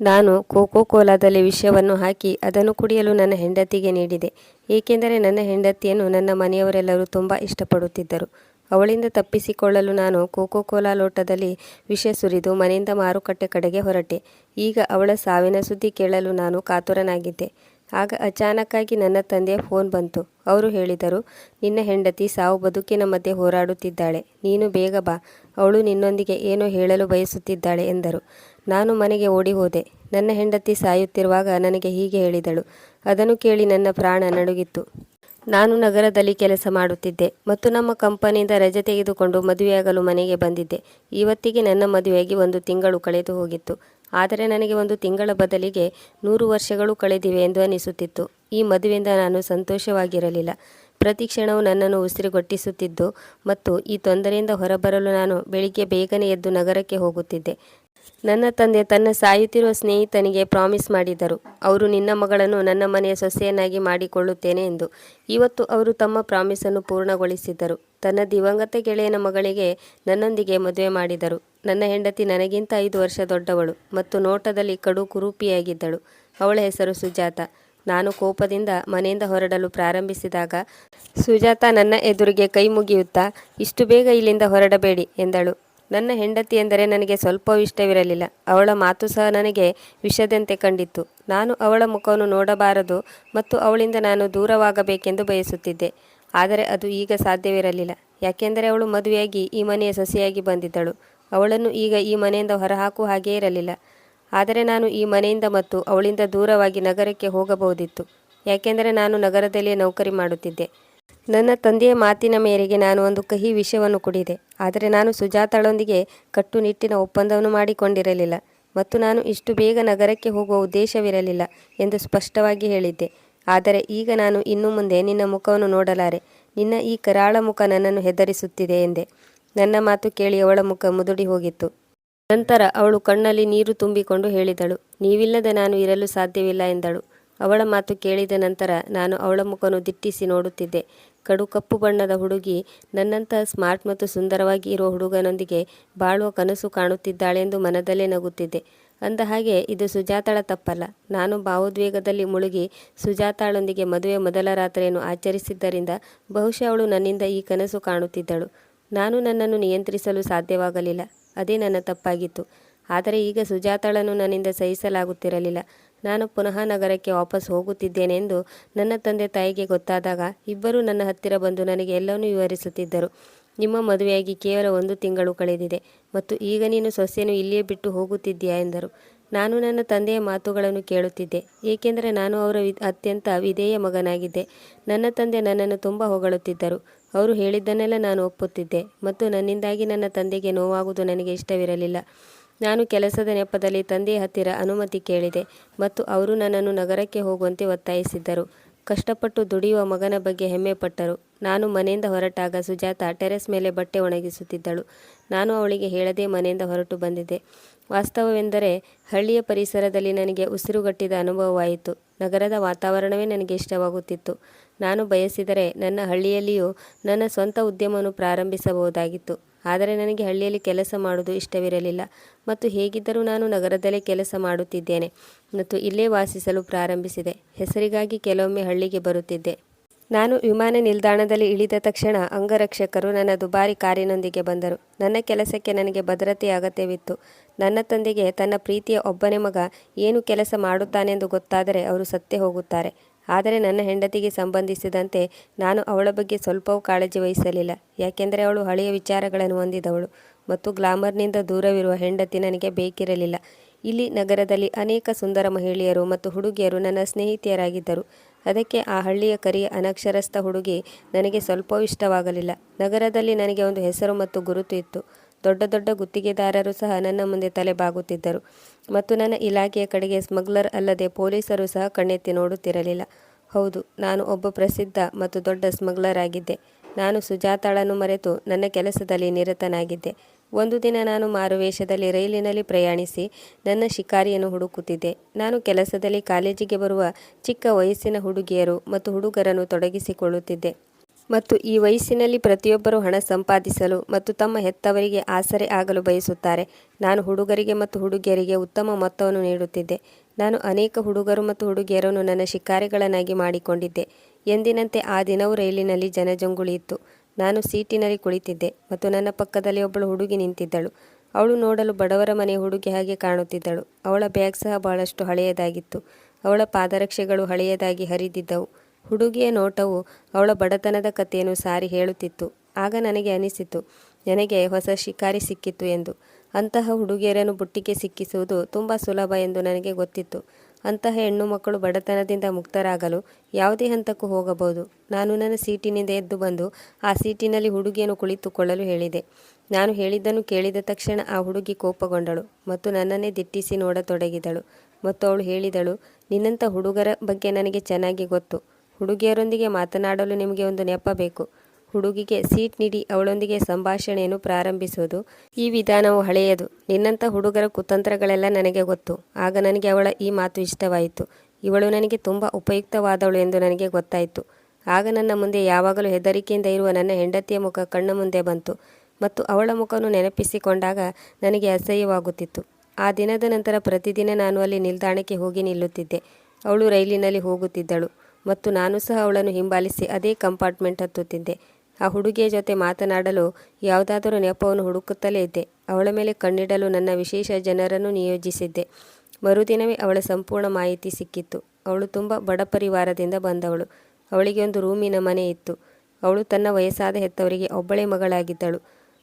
ನಾನು ಕೋಕೋ ಕೋಲಾದಲ್ಲಿ ವಿಷವನ್ನು ಹಾಕಿ ಅದನ್ನು ಕುಡಿಯಲು ನನ್ನ ಹೆಂಡತಿಗೆ ನೀಡಿದೆ. ಏಕೆಂದರೆ ನನ್ನ ಹೆಂಡತಿಯನ್ನು ನನ್ನ ಮನೆಯವರೆಲ್ಲರೂ ತುಂಬ ಇಷ್ಟಪಡುತ್ತಿದ್ದರು. ಅವಳಿಂದ ತಪ್ಪಿಸಿಕೊಳ್ಳಲು ನಾನು ಕೋಕೋ ಕೋಲಾ ಲೋಟದಲ್ಲಿ ವಿಷ ಸುರಿದು ಮನೆಯಿಂದ ಮಾರುಕಟ್ಟೆ ಕಡೆಗೆ ಹೊರಟೆ. ಈಗ ಅವಳ ಸಾವಿನ ಸುದ್ದಿ ಕೇಳಲು ನಾನು ಕಾತುರನಾಗಿದ್ದೆ. ಆಗ ಅಚಾನಕ್ಕಾಗಿ ನನ್ನ ತಂದೆಯ ಫೋನ್ ಬಂತು. ಅವರು ಹೇಳಿದರು, ನಿನ್ನ ಹೆಂಡತಿ ಸಾವು ಬದುಕಿನ ಮಧ್ಯೆ ಹೋರಾಡುತ್ತಿದ್ದಾಳೆ. ನೀನು ಬೇಗ ಬಾ. ಅವಳು ನಿನ್ನೊಂದಿಗೆ ಏನೋ ಹೇಳಲು ಬಯಸುತ್ತಿದ್ದಾಳೆ ಎಂದರು. ನಾನು ಮನೆಗೆ ಓಡಿ ಹೋದೆ ನನ್ನ ಹೆಂಡತಿ ಸಾಯುತ್ತಿರುವಾಗ ನನಗೆ ಹೀಗೆ ಹೇಳಿದಳು. ಅದನ್ನು ಕೇಳಿ ನನ್ನ ಪ್ರಾಣ ನಡುಗಿತ್ತು. ನಾನು ನಗರದಲ್ಲಿ ಕೆಲಸ ಮಾಡುತ್ತಿದ್ದೆ ಮತ್ತು ನಮ್ಮ ಕಂಪನಿಯಿಂದ ರಜೆ ತೆಗೆದುಕೊಂಡು ಮದುವೆಯಾಗಲು ಮನೆಗೆ ಬಂದಿದ್ದೆ. ಇವತ್ತಿಗೆ ನನ್ನ ಮದುವೆಯಾಗಿ ಒಂದು ತಿಂಗಳು ಕಳೆದು ಹೋಗಿತ್ತು. ಆದರೆ ನನಗೆ ಒಂದು ತಿಂಗಳ ಬದಲಿಗೆ ನೂರು ವರ್ಷಗಳು ಕಳೆದಿವೆ ಎಂದು ಅನಿಸುತ್ತಿತ್ತು. ಈ ಮದುವೆಯಿಂದ ನಾನು ಸಂತೋಷವಾಗಿರಲಿಲ್ಲ. ಪ್ರತಿ ಕ್ಷಣವು ನನ್ನನ್ನು ಉಸಿರುಗೊಟ್ಟಿಸುತ್ತಿದ್ದು ಮತ್ತು ಈ ತೊಂದರೆಯಿಂದ ಹೊರಬರಲು ನಾನು ಬೆಳಿಗ್ಗೆ ಬೇಗನೆ ಎದ್ದು ನಗರಕ್ಕೆ ಹೋಗುತ್ತಿದ್ದೆ. ನನ್ನ ತಂದೆ ತನ್ನ ಸಾಯುತ್ತಿರುವ ಸ್ನೇಹಿತನಿಗೆ ಪ್ರಾಮಿಸ್ ಮಾಡಿದರು. ಅವರು ನಿನ್ನ ಮಗಳನ್ನು ನನ್ನ ಮನೆಯ ಸೊಸೆಯನ್ನಾಗಿ ಮಾಡಿಕೊಳ್ಳುತ್ತೇನೆ ಎಂದು. ಇವತ್ತು ಅವರು ತಮ್ಮ ಪ್ರಾಮಿಸನ್ನು ಪೂರ್ಣಗೊಳಿಸಿದ್ದರು ತನ್ನ ದಿವಂಗತ ಗೆಳೆಯನ ಮಗಳಿಗೆ ನನ್ನೊಂದಿಗೆ ಮದುವೆ ಮಾಡಿದರು. ನನ್ನ ಹೆಂಡತಿ ನನಗಿಂತ ಐದು ವರ್ಷ ದೊಡ್ಡವಳು ಮತ್ತು ನೋಟದಲ್ಲಿ ಕಡು ಕುರೂಪಿಯಾಗಿದ್ದಳು. ಅವಳ ಹೆಸರು ಸುಜಾತ. ನಾನು ಕೋಪದಿಂದ ಮನೆಯಿಂದ ಹೊರಡಲು ಪ್ರಾರಂಭಿಸಿದಾಗ, ಸುಜಾತ ನನ್ನ ಎದುರಿಗೆ ಕೈ ಮುಗಿಯುತ್ತಾ? ಇಷ್ಟು ಬೇಗ ಇಲ್ಲಿಂದ ಹೊರಡಬೇಡಿ ಎಂದಳು. ನನ್ನ ಹೆಂಡತಿ ಎಂದರೆ ನನಗೆ ಸ್ವಲ್ಪವೂ ಇಷ್ಟವಿರಲಿಲ್ಲ. ಅವಳ ಮಾತು ಸಹ ನನಗೆ ವಿಷದಂತೆ ಕಂಡಿತ್ತು. ನಾನು ಅವಳ ಮುಖವನ್ನು ನೋಡಬಾರದು ಮತ್ತು ಅವಳಿಂದ ನಾನು ದೂರವಾಗಬೇಕೆಂದು ಬಯಸುತ್ತಿದ್ದೆ. ಆದರೆ ಅದು ಈಗ ಸಾಧ್ಯವಿರಲಿಲ್ಲ. ಯಾಕೆಂದರೆ ಅವಳು ಮದುವೆಯಾಗಿ ಈ ಮನೆಯ ಸಸಿಯಾಗಿ ಬಂದಿದ್ದಳು. ಅವಳನ್ನು ಈಗ ಈ ಮನೆಯಿಂದ ಹೊರಹಾಕುವ ಹಾಗೇ ಇರಲಿಲ್ಲ. ಆದರೆ ನಾನು ಈ ಮನೆಯಿಂದ ಮತ್ತು ಅವಳಿಂದ ದೂರವಾಗಿ ನಗರಕ್ಕೆ ಹೋಗಬಹುದಿತ್ತು. ಯಾಕೆಂದರೆ ನಾನು ನಗರದಲ್ಲಿಯೇ ನೌಕರಿ ಮಾಡುತ್ತಿದ್ದೆ. ನನ್ನ ತಂದೆಯ ಮಾತಿನ ಮೇರೆಗೆ ನಾನು ಒಂದು ಕಹಿ ವಿಷವನ್ನು ಕುಡಿದೆ. ಆದರೆ ನಾನು ಸುಜಾತಳೊಂದಿಗೆ ಕಟ್ಟುನಿಟ್ಟಿನ ಒಪ್ಪಂದವನ್ನು ಮಾಡಿಕೊಂಡಿರಲಿಲ್ಲ ಮತ್ತು ನಾನು ಇಷ್ಟು ಬೇಗ ನಗರಕ್ಕೆ ಹೋಗುವ ಉದ್ದೇಶವಿರಲಿಲ್ಲ ಎಂದು ಸ್ಪಷ್ಟವಾಗಿ ಹೇಳಿದ್ದೆ. ಆದರೆ ಈಗ ನಾನು ಇನ್ನು ಮುಂದೆ ನಿನ್ನ ಮುಖವನ್ನು ನೋಡಲಾರೆ. ನಿನ್ನ ಈ ಕರಾಳ ಮುಖ ನನ್ನನ್ನು ಹೆದರಿಸುತ್ತಿದೆ ಎಂದೆ. ನನ್ನ ಮಾತು ಕೇಳಿ ಅವಳ ಮುಖ ಮುದುಡಿ ಹೋಗಿತ್ತು. ನಂತರ ಅವಳು ಕಣ್ಣಲ್ಲಿ ನೀರು ತುಂಬಿಕೊಂಡು ಹೇಳಿದಳು, ನೀವಿಲ್ಲದೆ ನಾನು ಇರಲು ಸಾಧ್ಯವಿಲ್ಲ ಎಂದಳು. ಅವಳ ಮಾತು ಕೇಳಿದ ನಂತರ ನಾನು ಅವಳ ಮುಖವನ್ನು ದಿಟ್ಟಿಸಿ ನೋಡುತ್ತಿದ್ದೆ. ಕಡು ಕಪ್ಪು ಬಣ್ಣದ ಹುಡುಗಿ ನನ್ನಂತಹ ಸ್ಮಾರ್ಟ್ ಮತ್ತು ಸುಂದರವಾಗಿ ಇರುವ ಹುಡುಗನೊಂದಿಗೆ ಬಾಳುವ ಕನಸು ಕಾಣುತ್ತಿದ್ದಾಳೆಂದು ಮನದಲ್ಲೇ ನಗುತ್ತಿದ್ದೆ. ಅಂದ ಹಾಗೆ, ಇದು ಸುಜಾತಾಳ ತಪ್ಪಲ್ಲ. ನಾನು ಭಾವೋದ್ವೇಗದಲ್ಲಿ ಮುಳುಗಿ ಸುಜಾತಾಳೊಂದಿಗೆ ಮದುವೆ ಮೊದಲ ರಾತ್ರಿಯನ್ನು ಆಚರಿಸಿದ್ದರಿಂದ ಬಹುಶಃ ಅವಳು ನನ್ನಿಂದ ಈ ಕನಸು ಕಾಣುತ್ತಿದ್ದಳು. ನಾನು ನನ್ನನ್ನು ನಿಯಂತ್ರಿಸಲು ಸಾಧ್ಯವಾಗಲಿಲ್ಲ. ಅದೇ ನನ್ನ ತಪ್ಪಾಗಿತ್ತು. ಆದರೆ ಈಗ ಸುಜಾತಾಳನ್ನು ನನ್ನಿಂದ ಸಹಿಸಲಾಗುತ್ತಿರಲಿಲ್ಲ. ನಾನು ಪುನಃ ನಗರಕ್ಕೆ ವಾಪಸ್ ಹೋಗುತ್ತಿದ್ದೇನೆಂದು ನನ್ನ ತಂದೆ ತಾಯಿಗೆ ಗೊತ್ತಾದಾಗ ಇಬ್ಬರೂ ನನ್ನ ಹತ್ತಿರ ಬಂದು ನನಗೆ ಎಲ್ಲವನ್ನೂ ವಿವರಿಸುತ್ತಿದ್ದರು. ನಿಮ್ಮ ಮದುವೆಯಾಗಿ ಕೇವಲ ಒಂದು ತಿಂಗಳು ಕಳೆದಿದೆ ಮತ್ತು ಈಗ ನೀನು ಸೊಸೆಯನ್ನು ಇಲ್ಲಿಯೇ ಬಿಟ್ಟು ಹೋಗುತ್ತಿದ್ದೀಯಾ ಎಂದರು. ನಾನು ನನ್ನ ತಂದೆಯ ಮಾತುಗಳನ್ನು ಕೇಳುತ್ತಿದ್ದೆ, ಏಕೆಂದರೆ ನಾನು ಅವರ ಅತ್ಯಂತ ವಿಧೇಯ ಮಗನಾಗಿದ್ದೆ. ನನ್ನ ತಂದೆ ನನ್ನನ್ನು ತುಂಬ ಹೊಗಳುತ್ತಿದ್ದರು. ಅವರು ಹೇಳಿದ್ದನ್ನೆಲ್ಲ ನಾನು ಒಪ್ಪುತ್ತಿದ್ದೆ ಮತ್ತು ನನ್ನಿಂದಾಗಿ ನನ್ನ ತಂದೆಗೆ ನೋವಾಗುವುದು ನನಗೆ ಇಷ್ಟವಿರಲಿಲ್ಲ. ನಾನು ಕೆಲಸದ ನೆಪದಲ್ಲಿ ತಂದೆಯ ಹತ್ತಿರ ಅನುಮತಿ ಕೇಳಿದೆ ಮತ್ತು ಅವರು ನನ್ನನ್ನು ನಗರಕ್ಕೆ ಹೋಗುವಂತೆ ಒತ್ತಾಯಿಸಿದ್ದರು. ಕಷ್ಟಪಟ್ಟು ದುಡಿಯುವ ಮಗನ ಬಗ್ಗೆ ಹೆಮ್ಮೆಪಟ್ಟರು ನಾನು ಮನೆಯಿಂದ ಹೊರಟಾಗ ಸುಜಾತ ಟೆರೆಸ್ ಮೇಲೆ ಬಟ್ಟೆ ಒಣಗಿಸುತ್ತಿದ್ದಳು. ನಾನು ಅವಳಿಗೆ ಹೇಳದೆ ಮನೆಯಿಂದ ಹೊರಟು ಬಂದಿದ್ದೆ. ವಾಸ್ತವವೆಂದರೆ ಹಳ್ಳಿಯ ಪರಿಸರದಲ್ಲಿ ನನಗೆ ಉಸಿರುಗಟ್ಟಿದ ಅನುಭವವಾಯಿತು. ನಗರದ ವಾತಾವರಣವೇ ನನಗೆ ಇಷ್ಟವಾಗುತ್ತಿತ್ತು. ನಾನು ಬಯಸಿದರೆ ನನ್ನ ಹಳ್ಳಿಯಲ್ಲಿಯೂ ನನ್ನ ಸ್ವಂತ ಉದ್ಯಮವನ್ನು ಪ್ರಾರಂಭಿಸಬಹುದಾಗಿತ್ತು. ಆದರೆ ನನಗೆ ಹಳ್ಳಿಯಲ್ಲಿ ಕೆಲಸ ಮಾಡುವುದು ಇಷ್ಟವಿರಲಿಲ್ಲ. ಮತ್ತು ಹೇಗಿದ್ದರೂ ನಾನು ನಗರದಲ್ಲೇ ಕೆಲಸ ಮಾಡುತ್ತಿದ್ದೇನೆ ಮತ್ತು ಇಲ್ಲೇ ವಾಸಿಸಲು ಪ್ರಾರಂಭಿಸಿದೆ. ಹೆಸರಿಗಾಗಿ ಕೆಲವೊಮ್ಮೆ ಹಳ್ಳಿಗೆ ಬರುತ್ತಿದ್ದೆ. ನಾನು ವಿಮಾನ ನಿಲ್ದಾಣದಲ್ಲಿ ಇಳಿದ ತಕ್ಷಣ ಅಂಗರಕ್ಷಕರು ನನ್ನ ದುಬಾರಿ ಕಾರಿನೊಂದಿಗೆ ಬಂದರು. ನನ್ನ ಕೆಲಸಕ್ಕೆ ನನಗೆ ಭದ್ರತೆಯ ಅಗತ್ಯವಿತ್ತು. ನನ್ನ ತಂದೆಗೆ ತನ್ನ ಪ್ರೀತಿಯ ಒಬ್ಬನೇ ಮಗ ಏನು ಕೆಲಸ ಮಾಡುತ್ತಾನೆಂದು ಗೊತ್ತಾದರೆ ಅವರು ಸತ್ತೇ ಹೋಗುತ್ತಾರೆ. ಆದರೆ ನನ್ನ ಹೆಂಡತಿಗೆ ಸಂಬಂಧಿಸಿದಂತೆ ನಾನು ಅವಳ ಬಗ್ಗೆ ಸ್ವಲ್ಪವೂ ಕಾಳಜಿ ವಹಿಸಲಿಲ್ಲ. ಯಾಕೆಂದರೆ ಅವಳು ಹಳೆಯ ವಿಚಾರಗಳನ್ನು ಹೊಂದಿದವಳು ಮತ್ತು ಗ್ಲಾಮರ್ನಿಂದ ದೂರವಿರುವ ಹೆಂಡತಿ ನನಗೆ ಬೇಕಿರಲಿಲ್ಲ. ಇಲ್ಲಿ ನಗರದಲ್ಲಿ ಅನೇಕ ಸುಂದರ ಮಹಿಳೆಯರು ಮತ್ತು ಹುಡುಗಿಯರು ನನ್ನ ಸ್ನೇಹಿತೆಯರಾಗಿದ್ದರು. ಅದಕ್ಕೆ ಆ ಹಳ್ಳಿಯ ಕರಿಯ ಅನಕ್ಷರಸ್ಥ ಹುಡುಗಿ ನನಗೆ ಸ್ವಲ್ಪ ಇಷ್ಟವಾಗಲಿಲ್ಲ. ನಗರದಲ್ಲಿ ನನಗೆ ಒಂದು ಹೆಸರು ಮತ್ತು ಗುರುತು ಇತ್ತು. ದೊಡ್ಡ ದೊಡ್ಡ ಗುತ್ತಿಗೆದಾರರು ಸಹ ನನ್ನ ಮುಂದೆ ತಲೆ ಬಾಗುತ್ತಿದ್ದರು. ಮತ್ತು ನನ್ನ ಇಲಾಖೆಯ ಕಡೆಗೆ ಸ್ಮಗ್ಲರ್ ಅಲ್ಲದೆ ಪೊಲೀಸರು ಸಹ ಕಣ್ಣೆತ್ತಿ ನೋಡುತ್ತಿರಲಿಲ್ಲ. ಹೌದು, ನಾನು ಒಬ್ಬ ಪ್ರಸಿದ್ಧ ಮತ್ತು ದೊಡ್ಡ ಸ್ಮಗ್ಲರ್ ಆಗಿದ್ದೆ. ನಾನು ಸುಜಾತಾಳನ್ನು ಮರೆತು ನನ್ನ ಕೆಲಸದಲ್ಲಿ ನಿರತನಾಗಿದ್ದೆ. ಒಂದು ದಿನ ನಾನು ಮಾರುವೇಷದಲ್ಲಿ ರೈಲಿನಲ್ಲಿ ಪ್ರಯಾಣಿಸಿ ನನ್ನ ಶಿಕಾರಿಯನ್ನು ಹುಡುಕುತ್ತಿದ್ದೆ. ನಾನು ಕೆಲಸದಲ್ಲಿ ಕಾಲೇಜಿಗೆ ಬರುವ ಚಿಕ್ಕ ವಯಸ್ಸಿನ ಹುಡುಗಿಯರು ಮತ್ತು ಹುಡುಗರನ್ನು ತೊಡಗಿಸಿಕೊಳ್ಳುತ್ತಿದ್ದೆ. ಮತ್ತು ಈ ವಯಸ್ಸಿನಲ್ಲಿ ಪ್ರತಿಯೊಬ್ಬರೂ ಹಣ ಸಂಪಾದಿಸಲು ಮತ್ತು ತಮ್ಮ ಹೆತ್ತವರಿಗೆ ಆಸರೆ ಆಗಲು ಬಯಸುತ್ತಾರೆ. ನಾನು ಹುಡುಗರಿಗೆ ಮತ್ತು ಹುಡುಗಿಯರಿಗೆ ಉತ್ತಮ ಮೊತ್ತವನ್ನು ನೀಡುತ್ತಿದ್ದೆ. ನಾನು ಅನೇಕ ಹುಡುಗರು ಮತ್ತು ಹುಡುಗಿಯರನ್ನು ನನ್ನ ಶಿಕಾರಿಗಳನ್ನಾಗಿ ಮಾಡಿಕೊಂಡಿದ್ದೆ. ಎಂದಿನಂತೆ ಆ ದಿನವೂ ರೈಲಿನಲ್ಲಿ ಜನಜಂಗುಳಿ ಇತ್ತು. ನಾನು ಸೀಟಿನಲ್ಲಿ ಕುಳಿತಿದ್ದೆ ಮತ್ತು ನನ್ನ ಪಕ್ಕದಲ್ಲಿ ಒಬ್ಬಳು ಹುಡುಗಿ ನಿಂತಿದ್ದಳು. ಅವಳು ನೋಡಲು ಬಡವರ ಮನೆ ಹುಡುಗಿ ಹಾಗೆ ಕಾಣುತ್ತಿದ್ದಳು. ಅವಳ ಬ್ಯಾಗ್ ಸಹ ಬಹಳಷ್ಟು ಹಳೆಯದಾಗಿತ್ತು. ಅವಳ ಪಾದರಕ್ಷೆಗಳು ಹಳೆಯದಾಗಿ ಹರಿದಿದ್ದವು. ಹುಡುಗಿಯ ನೋಟವು ಅವಳ ಬಡತನದ ಕಥೆಯನ್ನು ಸಾರಿ ಹೇಳುತ್ತಿತ್ತು. ಆಗ ನನಗೆ ಅನಿಸಿತು, ನನಗೆ ಹೊಸ ಶಿಕಾರಿ ಸಿಕ್ಕಿತ್ತು ಎಂದು. ಅಂತಹ ಹುಡುಗಿಯರನ್ನು ಬುಟ್ಟಿಗೆ ಸಿಕ್ಕಿಸುವುದು ತುಂಬ ಸುಲಭ ಎಂದು ನನಗೆ ಗೊತ್ತಿತ್ತು. ಅಂತಹ ಹೆಣ್ಣು ಮಕ್ಕಳು ಬಡತನದಿಂದ ಮುಕ್ತರಾಗಲು ಯಾವುದೇ ಹಂತಕ್ಕೂ ಹೋಗಬಹುದು. ನಾನು ನನ್ನ ಸೀಟಿನಿಂದ ಎದ್ದು ಬಂದು ಆ ಸೀಟಿನಲ್ಲಿ ಹುಡುಗಿಯನ್ನು ಕುಳಿತುಕೊಳ್ಳಲು ಹೇಳಿದೆ. ನಾನು ಹೇಳಿದ್ದನ್ನು ಕೇಳಿದ ತಕ್ಷಣ ಆ ಹುಡುಗಿ ಕೋಪಗೊಂಡಳು ಮತ್ತು ನನ್ನನ್ನೇ ದಿಟ್ಟಿಸಿ ನೋಡತೊಡಗಿದಳು. ಮತ್ತು ಅವಳು ಹೇಳಿದಳು, ನಿನ್ನಂಥ ಹುಡುಗರ ಬಗ್ಗೆ ನನಗೆ ಚೆನ್ನಾಗಿ ಗೊತ್ತು. ಹುಡುಗಿಯರೊಂದಿಗೆ ಮಾತನಾಡಲು ನಿಮಗೆ ಒಂದು ನೆಪ ಬೇಕು. ಹುಡುಗಿಗೆ ಸೀಟ್ ನೀಡಿ ಅವಳೊಂದಿಗೆ ಸಂಭಾಷಣೆಯನ್ನು ಪ್ರಾರಂಭಿಸುವುದು ಈ ವಿಧಾನವು ಹಳೆಯದು. ನಿನ್ನಂಥ ಹುಡುಗರ ಕುತಂತ್ರಗಳೆಲ್ಲ ನನಗೆ ಗೊತ್ತು. ಆಗ ನನಗೆ ಅವಳ ಈ ಮಾತು ಇಷ್ಟವಾಯಿತು. ಇವಳು ನನಗೆ ತುಂಬ ಉಪಯುಕ್ತವಾದವಳು ಎಂದು ನನಗೆ ಗೊತ್ತಾಯಿತು. ಆಗ ನನ್ನ ಮುಂದೆ ಯಾವಾಗಲೂ ಹೆದರಿಕೆಯಿಂದ ಇರುವ ನನ್ನ ಹೆಂಡತಿಯ ಮುಖ ಕಣ್ಣ ಮುಂದೆ ಬಂತು. ಮತ್ತು ಅವಳ ಮುಖವನ್ನು ನೆನಪಿಸಿಕೊಂಡಾಗ ನನಗೆ ಅಸಹ್ಯವಾಗುತ್ತಿತ್ತು. ಆ ದಿನದ ನಂತರ ಪ್ರತಿದಿನ ನಾನು ಅಲ್ಲಿ ನಿಲ್ದಾಣಕ್ಕೆ ಹೋಗಿ ನಿಲ್ಲುತ್ತಿದ್ದೆ. ಅವಳು ರೈಲಿನಲ್ಲಿ ಹೋಗುತ್ತಿದ್ದಳು. ಮತ್ತು ನಾನು ಸಹ ಅವಳನ್ನು ಹಿಂಬಾಲಿಸಿ ಅದೇ ಕಂಪಾರ್ಟ್ಮೆಂಟ್ ಹತ್ತುತ್ತಿದ್ದೆ ಆ ಹುಡುಗಿಯ ಜೊತೆ ಮಾತನಾಡಲು ಯಾವುದಾದರೂ ನೆಪವನ್ನು ಹುಡುಕುತ್ತಲೇ ಇದ್ದೆ. ಅವಳ ಮೇಲೆ ಕಣ್ಣಿಡಲು ನನ್ನ ವಿಶೇಷ ಜನರನ್ನು ನಿಯೋಜಿಸಿದ್ದೆ. ಮರುದಿನವೇ ಅವಳ ಸಂಪೂರ್ಣ ಮಾಹಿತಿ ಸಿಕ್ಕಿತ್ತು. ಅವಳು ತುಂಬ ಬಡ ಪರಿವಾರದಿಂದ ಬಂದವಳು. ಅವಳಿಗೆ ಒಂದು ರೂಮಿನ ಮನೆ ಇತ್ತು. ಅವಳು ತನ್ನ ವಯಸ್ಸಾದ ಹೆತ್ತವರಿಗೆ ಒಬ್ಬಳೇ ಮಗಳಾಗಿದ್ದಳು.